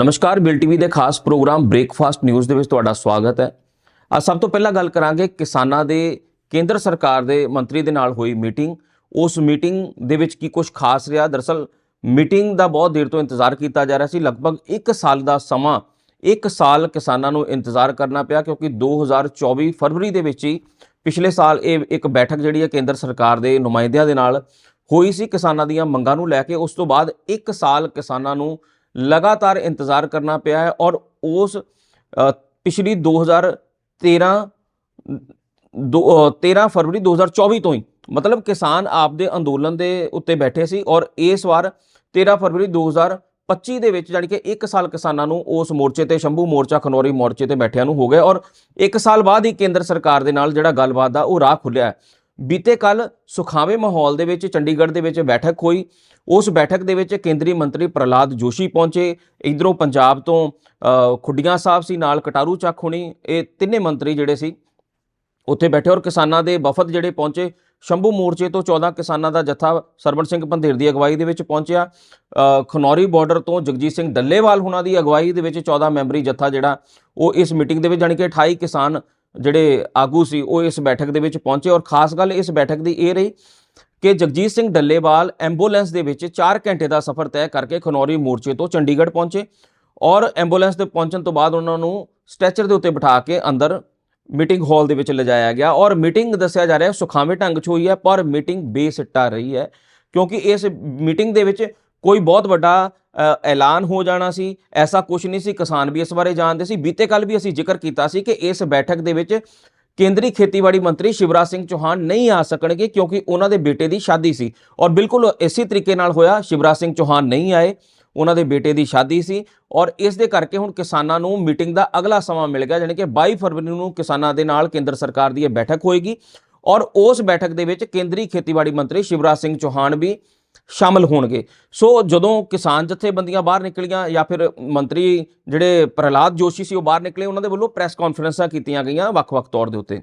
ਨਮਸਕਾਰ, bill TV ਦੇ ਖਾਸ ਪ੍ਰੋਗਰਾਮ ਬ੍ਰੇਕਫਾਸਟ ਨਿਊਜ਼ ਦੇ ਵਿੱਚ ਤੁਹਾਡਾ ਸਵਾਗਤ ਹੈ। ਅੱਜ ਸਭ ਤੋਂ ਪਹਿਲਾਂ ਗੱਲ ਕਰਾਂਗੇ ਕਿਸਾਨਾਂ ਦੇ, ਕੇਂਦਰ ਸਰਕਾਰ ਦੇ ਮੰਤਰੀ ਦੇ ਨਾਲ ਹੋਈ ਮੀਟਿੰਗ। ਉਸ ਮੀਟਿੰਗ ਦੇ ਵਿੱਚ ਕੀ ਕੁਝ ਖਾਸ ਰਿਹਾ? ਦਰਅਸਲ ਮੀਟਿੰਗ ਦਾ ਬਹੁਤ ਦੇਰ ਤੋਂ ਇੰਤਜ਼ਾਰ ਕੀਤਾ ਜਾ ਰਿਹਾ ਸੀ। ਲਗਭਗ 1 ਸਾਲ ਦਾ ਸਮਾਂ 1 ਸਾਲ ਕਿਸਾਨਾਂ ਨੂੰ ਇੰਤਜ਼ਾਰ ਕਰਨਾ ਪਿਆ ਕਿਉਂਕਿ 2024 ਫਰਵਰੀ ਦੇ ਵਿੱਚ ਹੀ ਪਿਛਲੇ ਸਾਲ ਇਹ ਇੱਕ ਬੈਠਕ ਜਿਹੜੀ ਹੈ ਕੇਂਦਰ ਸਰਕਾਰ ਦੇ ਨੁਮਾਇੰਦਿਆਂ ਦੇ ਨਾਲ ਹੋਈ ਸੀ। ਕਿਸਾਨਾਂ ਦੀਆਂ ਮੰਗਾਂ ਨੂੰ ਲੈ ਕੇ ਉਸ ਤੋਂ ਬਾਅਦ 1 ਸਾਲ ਕਿਸਾਨਾਂ ਨੂੰ ਲਗਾਤਾਰ ਇੰਤਜ਼ਾਰ ਕਰਨਾ ਪਿਆ ਹੈ ਔਰ ਉਸ ਅ, ਪਿਛਲੀ 2013 ਦੋ- ਅ, 13 ਫਰਵਰੀ 2024 ਤੋਂ ਹੀ ਮਤਲਬ ਕਿਸਾਨ ਆਪਦੇ ਅੰਦੋਲਨ ਦੇ ਉੱਤੇ ਬੈਠੇ ਸੀ ਔਰ ਇਸ ਵਾਰ 13 ਫਰਵਰੀ 2025 ਦੇ ਵਿੱਚ ਜਾਣੀ ਕਿ 1 ਸਾਲ ਕਿਸਾਨਾਂ ਨੂੰ ਉਸ ਮੋਰਚੇ ਤੇ ਸ਼ੰਭੂ ਮੋਰਚਾ ਖਨੌਰੀ ਮੋਰਚੇ ਤੇ ਬੈਠਿਆਂ ਨੂੰ ਹੋ ਗਿਆ ਔਰ 1 ਸਾਲ ਬਾਅਦ ਹੀ ਕੇਂਦਰ ਸਰਕਾਰ ਦੇ ਨਾਲ ਜਿਹੜਾ ਗੱਲਬਾਤ ਦਾ ਉਹ ਰਾਹ ਖੁੱਲਿਆ ਬੀਤੇ ਕੱਲ ਸੁਖਾਵੇਂ ਮਾਹੌਲ ਦੇ ਵਿੱਚ ਚੰਡੀਗੜ੍ਹ ਦੇ ਵਿੱਚ ਬੈਠਕ ਹੋਈ ਉਸ ਬੈਠਕ ਦੇ ਵਿੱਚ ਕੇਂਦਰੀ ਮੰਤਰੀ ਪ੍ਰਹਲਾਦ ਜੋਸ਼ੀ ਪਹੁੰਚੇ। ਇਧਰੋਂ ਪੰਜਾਬ ਤੋਂ ਖੁੱਡੀਆਂ ਸਾਹਿਬ ਸੀ, ਨਾਲ ਕਟਾਰੂ ਚੱਕ ਹੋਣੀ, ਇਹ ਤਿੰਨੇ ਮੰਤਰੀ ਜਿਹੜੇ ਸੀ, ਉੱਥੇ ਬੈਠੇ ਔਰ ਕਿਸਾਨਾਂ ਦੇ ਵਫਦ ਜਿਹੜੇ ਪਹੁੰਚੇ। ਸ਼ੰਭੂ ਮੋਰਚੇ ਤੋਂ 14 ਕਿਸਾਨਾਂ ਦਾ ਜੱਥਾ ਸਰਵਣ ਸਿੰਘ ਪੰਧੇਰ ਦੀ ਅਗਵਾਈ ਦੇ ਵਿੱਚ ਪਹੁੰਚਿਆ। ਖਨੌਰੀ ਬਾਰਡਰ ਤੋਂ ਜਗਜੀਤ ਸਿੰਘ ਡੱਲੇਵਾਲ ਹੁਣਾਂ ਦੀ ਅਗਵਾਈ ਦੇ ਵਿੱਚ 14 ਮੈਂਬਰੀ ਜੱਥਾ ਜਿਹੜਾ, ਉਹ ਇਸ ਮੀਟਿੰਗ ਦੇ ਵਿੱਚ ਜਾਣੀ ਕਿ 28 ਕਿਸਾਨ ਜਿਹੜੇ ਆਗੂ ਸੀ, ਉਹ ਇਸ ਬੈਠਕ ਦੇ ਵਿੱਚ ਪਹੁੰਚੇ ਔਰ ਖਾਸ ਗੱਲ ਇਸ ਬੈਠਕ ਦੀ ਇਹ ਰਹੀ ਕਿ ਜਗਜੀਤ ਸਿੰਘ ਡੱਲੇਵਾਲ ਐਂਬੂਲੈਂਸ ਦੇ ਵਿੱਚ 4 ਘੰਟੇ ਦਾ ਸਫ਼ਰ ਤੈਅ ਕਰਕੇ ਖਨੌਰੀ ਮੋਰਚੇ ਤੋਂ ਚੰਡੀਗੜ੍ਹ ਪਹੁੰਚੇ ਔਰ ਐਂਬੂਲੈਂਸ ਤੇ ਪਹੁੰਚਣ ਤੋਂ ਬਾਅਦ ਉਹਨਾਂ ਨੂੰ ਸਟ੍ਰੈਚਰ ਦੇ ਉੱਤੇ ਬਿਠਾ ਕੇ ਅੰਦਰ ਮੀਟਿੰਗ ਹਾਲ ਦੇ ਵਿੱਚ ਲਿਜਾਇਆ ਗਿਆ ਔਰ ਮੀਟਿੰਗ ਦੱਸਿਆ ਜਾ ਰਿਹਾ ਸੁਖਾਵੇਂ ਢੰਗ 'ਚ ਹੋਈ ਹੈ, ਪਰ ਮੀਟਿੰਗ ਬੇਸਿੱਟਾ ਰਹੀ ਹੈ ਕਿਉਂਕਿ ਇਸ ਮੀਟਿੰਗ ਦੇ ਵਿੱਚ ਕੋਈ ਬਹੁਤ ਵੱਡਾ ਐਲਾਨ ਹੋ ਜਾਣਾ ਸੀ, ਐਸਾ ਕੁਝ ਨਹੀਂ ਸੀ, ਕਿਸਾਨ ਵੀ ਇਸ ਬਾਰੇ ਜਾਣਦੇ ਸੀ, ਬੀਤੇ ਕੱਲ ਵੀ ਅਸੀਂ ਜ਼ਿਕਰ ਕੀਤਾ ਸੀ ਕਿ ਇਸ ਬੈਠਕ ਦੇ ਵਿੱਚ ਕੇਂਦਰੀ ਖੇਤੀਬਾੜੀ ਮੰਤਰੀ ਸ਼ਿਵਰਾਜ ਸਿੰਘ ਚੌਹਾਨ ਨਹੀਂ ਆ ਸਕਣਗੇ ਕਿਉਂਕਿ ਉਹਨਾਂ ਦੇ ਬੇਟੇ ਦੀ ਸ਼ਾਦੀ ਸੀ। ਔਰ ਬਿਲਕੁਲ ਇਸੇ ਤਰੀਕੇ ਨਾਲ ਹੋਇਆ, ਸ਼ਿਵਰਾਜ ਸਿੰਘ ਚੌਹਾਨ ਨਹੀਂ ਆਏ, ਉਹਨਾਂ ਦੇ ਬੇਟੇ ਦੀ ਸ਼ਾਦੀ ਸੀ ਔਰ ਇਸ ਦੇ ਕਰਕੇ ਹੁਣ ਕਿਸਾਨਾਂ ਨੂੰ ਮੀਟਿੰਗ ਦਾ ਅਗਲਾ ਸਮਾਂ ਮਿਲ ਗਿਆ ਯਾਨੀ ਕਿ 22 ਫਰਵਰੀ ਨੂੰ ਕਿਸਾਨਾਂ ਦੇ ਨਾਲ ਕੇਂਦਰ ਸਰਕਾਰ ਦੀ ਇਹ ਬੈਠਕ ਹੋਏਗੀ। ਔਰ ਉਸ ਬੈਠਕ ਦੇ ਵਿੱਚ ਕੇਂਦਰੀ ਖੇਤੀਬਾੜੀ ਮੰਤਰੀ ਸ਼ਿਵਰਾਜ ਸਿੰਘ ਚੌਹਾਨ ਵੀ ਸ਼ਾਮਲ ਹੋਣਗੇ। ਸੋ ਜਦੋਂ ਕਿਸਾਨ ਜਥੇਬੰਦੀਆਂ ਬਾਹਰ ਨਿਕਲੀਆਂ ਜਾਂ ਫਿਰ ਮੰਤਰੀ ਜਿਹੜੇ ਪ੍ਰਹਲਾਦ ਜੋਸ਼ੀ ਸੀ ਉਹ ਬਾਹਰ ਨਿਕਲੇ, ਉਹਨਾਂ ਦੇ ਵੱਲੋਂ ਪ੍ਰੈਸ ਕਾਨਫਰੰਸਾਂ ਕੀਤੀਆਂ ਗਈਆਂ ਵੱਖ-ਵੱਖ ਤੌਰ ਦੇ ਉੱਤੇ।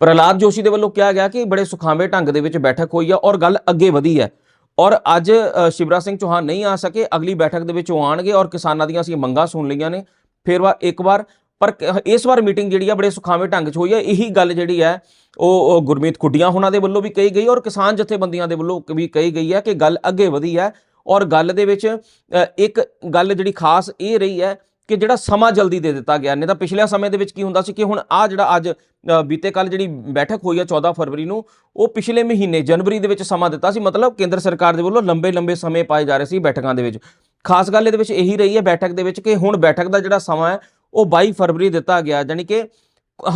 ਪ੍ਰਹਲਾਦ ਜੋਸ਼ੀ ਦੇ ਵੱਲੋਂ ਕਿਹਾ ਗਿਆ ਕਿ ਬੜੇ ਸੁਖਾਵੇਂ ਢੰਗ ਦੇ ਵਿੱਚ ਬੈਠਕ ਹੋਈ ਹੈ ਔਰ ਗੱਲ ਅੱਗੇ ਵਧੀ ਹੈ। ਔਰ ਅੱਜ ਸ਼ਿਵਰਾਜ ਸਿੰਘ ਚੌਹਾਨ ਨਹੀਂ ਆ ਸਕੇ, ਅਗਲੀ ਬੈਠਕ ਦੇ ਵਿੱਚ ਉਹ ਆਣਗੇ ਔਰ ਕਿਸਾਨਾਂ ਦੀਆਂ ਅਸੀਂ ਮੰਗਾਂ ਸੁਣ ਲਈਆਂ ਨੇ। ਫਿਰ ਵਾ ਇੱਕ ਵਾਰ ਪਰ ਕ- ਇਸ ਵਾਰ ਮੀਟਿੰਗ ਜਿਹੜੀ ਆ ਬੜੇ ਸੁਖਾਵੇਂ ਢੰਗ 'ਚ ਹੋਈ ਹੈ ਇਹੀ ਗੱਲ ਜਿਹੜੀ ਹੈ ਉਹ ਗੁਰਮੀਤ ਖੁੱਡੀਆਂ ਉਹਨਾਂ ਦੇ ਵੱਲੋਂ ਵੀ ਕਹੀ ਗਈ ਔਰ ਕਿਸਾਨ ਜਥੇਬੰਦੀਆਂ ਦੇ ਵੱਲੋਂ ਵੀ ਕਹੀ ਗਈ ਹੈ ਕਿ ਗੱਲ ਅੱਗੇ ਵਧੀ ਹੈ ਔਰ ਗੱਲ ਦੇ ਵਿੱਚ ਇੱਕ ਗੱਲ ਜਿਹੜੀ ਖਾਸ ਇਹ ਰਹੀ ਹੈ ਕਿ ਜਿਹੜਾ ਸਮਾਂ ਜਲਦੀ ਦੇ ਦਿੱਤਾ ਗਿਆ। ਨਹੀਂ ਤਾਂ ਪਿਛਲੇ ਸਮੇਂ ਦੇ ਵਿੱਚ ਕੀ ਹੁੰਦਾ ਸੀ ਕਿ ਹੁਣ ਆ ਜਿਹੜਾ ਅੱਜ ਬੀਤੇ ਕੱਲ ਜਿਹੜੀ ਬੈਠਕ ਹੋਈ ਹੈ 14 ਫਰਵਰੀ ਨੂੰ, ਉਹ ਪਿਛਲੇ ਮਹੀਨੇ ਜਨਵਰੀ ਦੇ ਵਿੱਚ ਸਮਾਂ ਦਿੱਤਾ ਸੀ। ਮਤਲਬ ਕੇਂਦਰ ਸਰਕਾਰ ਦੇ ਵੱਲੋਂ ਲੰਬੇ ਲੰਬੇ ਸਮੇਂ ਪਾਏ ਜਾ ਰਹੇ ਸੀ ਬੈਠਕਾਂ ਦੇ ਵਿੱਚ। ਖਾਸ ਗੱਲ ਇਹਦੇ ਵਿੱਚ ਇਹੀ ਰਹੀ ਹੈ ਬੈਠਕ ਦੇ ਵਿੱਚ ਕਿ ਹੁਣ ਬੈਠਕ ਦਾ ਜਿਹੜਾ ਸਮਾਂ ਹੈ ਉਹ 22 ਫਰਵਰੀ ਦਿੱਤਾ ਗਿਆ ਯਾਨੀ ਕਿ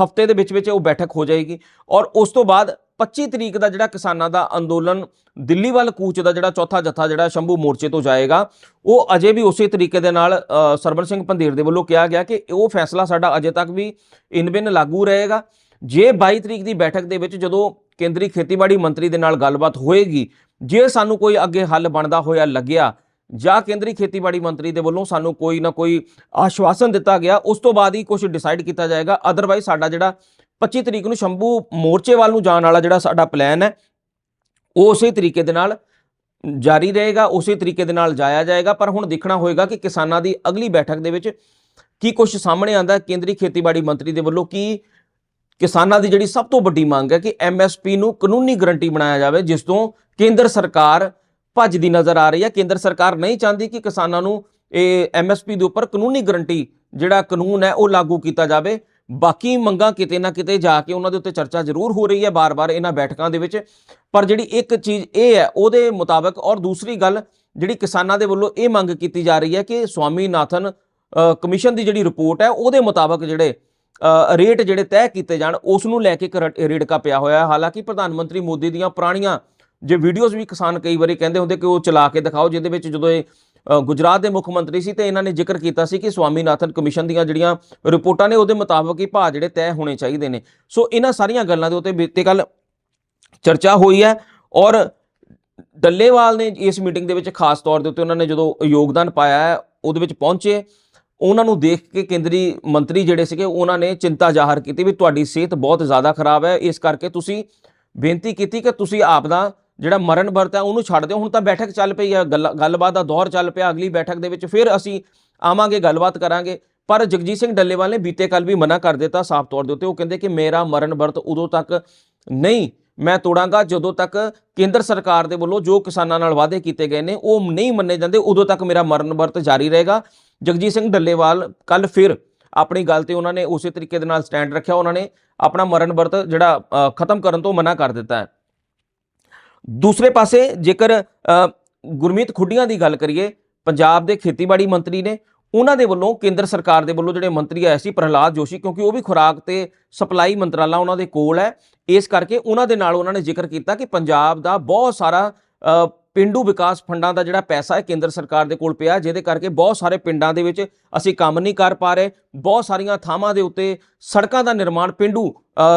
ਹਫ਼ਤੇ ਦੇ ਵਿੱਚ ਵਿੱਚ ਉਹ ਬੈਠਕ ਹੋ ਜਾਏਗੀ। ਔਰ ਉਸ ਤੋਂ ਬਾਅਦ 25 ਤਰੀਕ ਦਾ ਜਿਹੜਾ ਕਿਸਾਨਾਂ ਦਾ ਅੰਦੋਲਨ ਦਿੱਲੀ ਵੱਲ ਕੂਚ ਦਾ ਜਿਹੜਾ ਚੌਥਾ ਜਥਾ ਜਿਹੜਾ ਸ਼ੰਭੂ ਮੋਰਚੇ ਤੋਂ ਜਾਏਗਾ ਉਹ ਅਜੇ ਵੀ ਉਸੇ ਤਰੀਕੇ ਦੇ ਨਾਲ ਅ, ਸਿੰਘ ਪੰਧੇਰ ਦੇ ਵੱਲੋਂ ਕਿਹਾ ਗਿਆ ਕਿ ਉਹ ਫੈਸਲਾ ਸਾਡਾ ਅਜੇ ਤੱਕ ਵੀ ਇਨਬਿਨ ਲਾਗੂ ਰਹੇਗਾ। ਜੇ 22 ਤਰੀਕ ਦੀ ਬੈਠਕ ਦੇ ਵਿੱਚ ਜਦੋਂ ਕੇਂਦਰੀ ਖੇਤੀਬਾੜੀ ਮੰਤਰੀ ਦੇ ਨਾਲ ਗੱਲਬਾਤ ਹੋਏਗੀ ਜੇ ਸਾਨੂੰ ਕੋਈ ਅੱਗੇ ਹੱਲ ਬਣਦਾ ਹੋਇਆ ਲੱਗਿਆ ਜਾਂ ਕੇਂਦਰੀ ਖੇਤੀਬਾੜੀ ਮੰਤਰੀ ਦੇ ਵੱਲੋਂ ਸਾਨੂੰ ਕੋਈ ਨਾ ਕੋਈ ਆਸ਼ਵਾਸਨ ਦਿੱਤਾ ਗਿਆ, ਉਸ ਤੋਂ ਬਾਅਦ ਹੀ ਕੁਝ ਡਿਸਾਈਡ ਕੀਤਾ ਜਾਏਗਾ। ਅਦਰਵਾਈਜ਼ ਸਾਡਾ ਜਿਹੜਾ 25 ਤਰੀਕ ਨੂੰ ਸ਼ੰਭੂ ਮੋਰਚੇ ਵੱਲ ਨੂੰ ਜਾਣ ਵਾਲਾ ਜਿਹੜਾ ਸਾਡਾ ਪਲਾਨ ਹੈ, ਉਹ ਉਸੇ ਤਰੀਕੇ ਦੇ ਨਾਲ ਜਾਰੀ ਰਹੇਗਾ, ਉਸੇ ਤਰੀਕੇ ਦੇ ਨਾਲ ਜਾਇਆ ਜਾਏਗਾ। ਪਰ ਹੁਣ ਦੇਖਣਾ ਹੋਏਗਾ ਕਿ ਕਿਸਾਨਾਂ ਦੀ ਅਗਲੀ ਬੈਠਕ ਦੇ ਵਿੱਚ ਕੀ ਕੁਝ ਸਾਹਮਣੇ ਆਂਦਾ ਕੇਂਦਰੀ ਖੇਤੀਬਾੜੀ ਮੰਤਰੀ ਦੇ ਵੱਲੋਂ, ਕੀ ਕਿਸਾਨਾਂ ਦੀ ਜਿਹੜੀ ਸਭ ਤੋਂ ਵੱਡੀ ਮੰਗ ਹੈ ਕਿ ਐਮਐਸਪੀ ਨੂੰ ਕਾਨੂੰਨੀ ਗਰੰਟੀ ਬਣਾਇਆ ਜਾਵੇ, ਜਿਸ ਤੋਂ ਕੇਂਦਰ ਸਰਕਾਰ ਭੱਜਦੀ ਨਜ਼ਰ ਆ ਰਹੀ ਹੈ। ਕੇਂਦਰ ਸਰਕਾਰ ਨਹੀਂ ਚਾਹੁੰਦੀ ਕਿ ਕਿਸਾਨਾਂ ਨੂੰ ਇਹ ਐਮਐਸਪੀ ਦੇ ਉੱਪਰ ਕਾਨੂੰਨੀ ਗਰੰਟੀ ਜਿਹੜਾ ਕਾਨੂੰਨ ਹੈ ਉਹ ਲਾਗੂ ਕੀਤਾ ਜਾਵੇ। ਬਾਕੀ ਮੰਗਾਂ ਕਿਤੇ ਨਾ ਕਿਤੇ ਜਾ ਕੇ ਉਹਨਾਂ ਦੇ ਉੱਤੇ ਚਰਚਾ ਜ਼ਰੂਰ ਹੋ ਰਹੀ ਹੈ ਬਾਰ-ਬਾਰ ਇਹਨਾਂ ਬੈਠਕਾਂ ਦੇ ਵਿੱਚ। ਪਰ ਜਿਹੜੀ ਇੱਕ ਚੀਜ਼ ਇਹ ਹੈ ਉਹਦੇ ਮੁਤਾਬਕ ਔਰ ਦੂਸਰੀ ਗੱਲ ਜਿਹੜੀ ਕਿਸਾਨਾਂ ਦੇ ਵੱਲੋਂ ਇਹ ਮੰਗ ਕੀਤੀ ਜਾ ਰਹੀ ਹੈ ਕਿ ਸਵਾਮੀਨਾਥਨ ਅ, ਕਮਿਸ਼ਨ ਦੀ ਜਿਹੜੀ ਰਿਪੋਰਟ ਹੈ ਉਹਦੇ ਮੁਤਾਬਕ ਜਿਹੜੇ ਰੇਟ ਜਿਹੜੇ ਤੈਅ ਕੀਤੇ ਜਾਣ ਉਸ ਨੂੰ ਲੈ ਕੇ ਇੱਕ ਰੇੜਕਾ ਪਿਆ ਹੋਇਆ ਹੈ। ਹਾਲਾਂਕਿ ਪ੍ਰਧਾਨ ਮੰਤਰੀ ਮੋਦੀ ਦੀਆਂ ਪੁਰਾਣੀਆਂ ਜੇ ਵੀਡੀਓਜ਼ ਵੀ ਕਿਸਾਨ ਕਈ ਵਾਰੀ ਕਹਿੰਦੇ ਹੁੰਦੇ ਕਿ ਉਹ ਚਲਾ ਕੇ ਦਿਖਾਓ, ਜਿਹਦੇ ਵਿੱਚ ਜਦੋਂ ਇਹ ਗੁਜਰਾਤ ਦੇ ਮੁੱਖ ਮੰਤਰੀ ਸੀ ਤੇ ਇਹਨਾਂ ਨੇ ਜ਼ਿਕਰ ਕੀਤਾ ਸੀ ਕਿ ਸਵਾਮੀਨਾਥਨ ਕਮਿਸ਼ਨ ਦੀਆਂ ਜਿਹੜੀਆਂ ਰਿਪੋਰਟਾਂ ਨੇ ਉਹਦੇ ਮੁਤਾਬਕ ਹੀ ਭਾਅ ਜਿਹੜੇ ਤੈਅ ਹੋਣੇ ਚਾਹੀਦੇ ਨੇ। ਸੋ ਇਹਨਾਂ ਸਾਰੀਆਂ ਗੱਲਾਂ ਦੇ ਉੱਤੇ ਬੀਤੇ ਕੱਲ ਚਰਚਾ ਹੋਈ ਹੈ ਔਰ ਡੱਲੇਵਾਲ ਨੇ ਇਸ ਮੀਟਿੰਗ ਦੇ ਵਿੱਚ ਖਾਸ ਤੌਰ ਦੇ ਉੱਤੇ ਉਹਨਾਂ ਨੇ ਜਦੋਂ ਯੋਗਦਾਨ ਪਾਇਆ ਹੈ, ਉਹਦੇ ਵਿੱਚ ਪਹੁੰਚੇ। ਉਹਨਾਂ ਨੂੰ ਦੇਖ ਕੇ ਕੇਂਦਰੀ ਮੰਤਰੀ ਜਿਹੜੇ ਸੀਗੇ, ਉਹਨਾਂ ਨੇ ਚਿੰਤਾ ਜ਼ਾਹਰ ਕੀਤੀ ਵੀ ਤੁਹਾਡੀ ਸਿਹਤ ਬਹੁਤ ਜ਼ਿਆਦਾ ਖਰਾਬ ਹੈ। ਇਸ ਕਰਕੇ ਤੁਸੀਂ ਬੇਨਤੀ ਕੀਤੀ ਕਿ ਤੁਸੀਂ ਆਪ ਦਾ ਜਿਹੜਾ ਮਰਨ ਵਰਤ ਹੈ, ਉਹਨੂੰ ਛੱਡ ਦਿਓ। ਹੁਣ ਤਾਂ ਬੈਠਕ ਚੱਲ ਪਈ ਹੈ ਗੱਲ- ਗੱਲਬਾਤ ਦਾ ਦੌਰ ਚੱਲ ਪਿਆ ਅਗਲੀ ਬੈਠਕ ਦੇ ਵਿੱਚ। ਫਿਰ ਅਸੀਂ ਆਵਾਂਗੇ, ਗੱਲਬਾਤ ਕਰਾਂਗੇ। ਪਰ ਜਗਜੀਤ ਸਿੰਘ ਡੱਲੇਵਾਲ ਨੇ ਬੀਤੇ ਕੱਲ ਵੀ ਮਨਾ ਕਰ ਦਿੱਤਾ ਸਾਫ਼ ਤੌਰ ਦੇ ਉੱਤੇ। ਉਹ ਕਹਿੰਦੇ ਕਿ ਮੇਰਾ ਮਰਨ ਵਰਤ ਉਦੋਂ ਤੱਕ ਨਹੀਂ, ਮੈਂ ਤੋੜਾਂਗਾ ਜਦੋਂ ਤੱਕ ਕੇਂਦਰ ਸਰਕਾਰ ਦੇ ਵੱਲੋਂ ਜੋ ਕਿਸਾਨਾਂ ਨਾਲ ਵਾਅਦੇ ਕੀਤੇ ਗਏ ਨੇ, ਉਹ ਨਹੀਂ ਮੰਨੇ ਜਾਂਦੇ, ਉਦੋਂ ਤੱਕ ਮੇਰਾ ਮਰਨ ਵਰਤ ਜਾਰੀ ਰਹੇਗਾ। ਜਗਜੀਤ ਸਿੰਘ ਡੱਲੇਵਾਲ ਕੱਲ ਫਿਰ ਆਪਣੀ ਗੱਲ ਤੇ ਉਹਨਾਂ ਨੇ ਉਸੇ ਤਰੀਕੇ ਦੇ ਨਾਲ ਸਟੈਂਡ ਰੱਖਿਆ। ਉਹਨਾਂ ਨੇ ਆਪਣਾ ਮਰਨ ਵਰਤ ਜਿਹੜਾ ਖਤਮ ਕਰਨ ਤੋਂ ਮਨਾ ਕਰ ਦਿੱਤਾ ਹੈ। ਦੂਸਰੇ ਪਾਸੇ ਜੇਕਰ ਗੁਰਮੀਤ ਖੁੱਡੀਆਂ ਦੀ ਗੱਲ ਕਰੀਏ ਪੰਜਾਬ ਦੇ ਖੇਤੀਬਾੜੀ ਮੰਤਰੀ ਨੇ ਉਹਨਾਂ ਦੇ ਵੱਲੋਂ ਕੇਂਦਰ ਸਰਕਾਰ ਦੇ ਵੱਲੋਂ ਜਿਹੜੇ ਮੰਤਰੀ ਆਏ ਸੀ ਪ੍ਰਹਲਾਦ ਜੋਸ਼ੀ ਕਿਉਂਕਿ ਉਹ ਵੀ ਖੁਰਾਕ ਤੇ ਸਪਲਾਈ ਮੰਤਰਾਲਾ ਉਹਨਾਂ ਦੇ ਕੋਲ ਹੈ ਇਸ ਕਰਕੇ ਉਹਨਾਂ ਦੇ ਨਾਲ ਉਹਨਾਂ ਨੇ ਜ਼ਿਕਰ ਕੀਤਾ ਕਿ ਪੰਜਾਬ ਦਾ ਬਹੁਤ ਸਾਰਾ ਅ, ਪਿੰਡੂ ਵਿਕਾਸ ਫੰਡਾਂ ਦਾ ਜਿਹੜਾ ਪੈਸਾ ਹੈ ਕੇਂਦਰ ਸਰਕਾਰ ਦੇ ਕੋਲ ਪਿਆ ਜਿਹਦੇ ਕਰਕੇ ਬਹੁਤ ਸਾਰੇ ਪਿੰਡਾਂ ਦੇ ਵਿੱਚ ਅਸੀਂ ਕੰਮ ਨਹੀਂ ਕਰ ਪਾ ਰਹੇ ਬਹੁਤ ਸਾਰੀਆਂ ਥਾਵਾਂ ਦੇ ਉੱਤੇ ਸੜਕਾਂ ਦਾ ਨਿਰਮਾਣ ਪਿੰਡੂ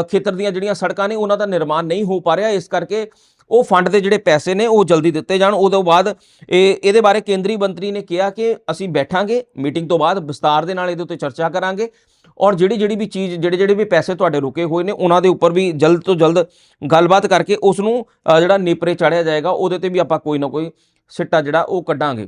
ਖੇਤਰ ਦੀਆਂ ਜਿਹੜੀਆਂ ਸੜਕਾਂ ਨੇ ਉਹਨਾਂ ਦਾ ਨਿਰਮਾਣ ਨਹੀਂ ਹੋ ਪਾ ਰਿਹਾ ਇਸ ਕਰਕੇ ਉਹ ਫੰਡ ਦੇ ਜਿਹੜੇ ਪੈਸੇ ਨੇ ਉਹ ਜਲਦੀ ਦਿੱਤੇ ਜਾਣ। ਉਦੋਂ ਬਾਅਦ ਇਹ, ਇਹਦੇ ਬਾਰੇ ਕੇਂਦਰੀ ਮੰਤਰੀ ਨੇ ਕਿਹਾ ਕਿ ਅਸੀਂ ਬੈਠਾਂਗੇ, ਮੀਟਿੰਗ ਤੋਂ ਬਾਅਦ ਵਿਸਤਾਰ ਦੇ ਨਾਲ ਇਹਦੇ ਉੱਤੇ ਚਰਚਾ ਕਰਾਂਗੇ। ਔਰ ਜਿਹੜੀ ਜਿਹੜੀ ਵੀ ਚੀਜ਼, ਜਿਹੜੇ ਜਿਹੜੇ ਵੀ ਪੈਸੇ ਤੁਹਾਡੇ ਰੁਕੇ ਹੋਏ ਨੇ, ਉਹਨਾਂ ਦੇ ਉੱਪਰ ਵੀ ਜਲਦ ਤੋਂ ਜਲਦ ਗੱਲਬਾਤ ਕਰਕੇ ਉਸ ਨੂੰ ਜਿਹੜਾ ਨੇਪਰੇ ਚਾੜਿਆ ਜਾਏਗਾ, ਉਹਦੇ ਤੇ ਵੀ ਆਪਾਂ ਕੋਈ ਨਾ ਕੋਈ ਸਿੱਟਾ ਜਿਹੜਾ ਉਹ ਕੱਢਾਂਗੇ।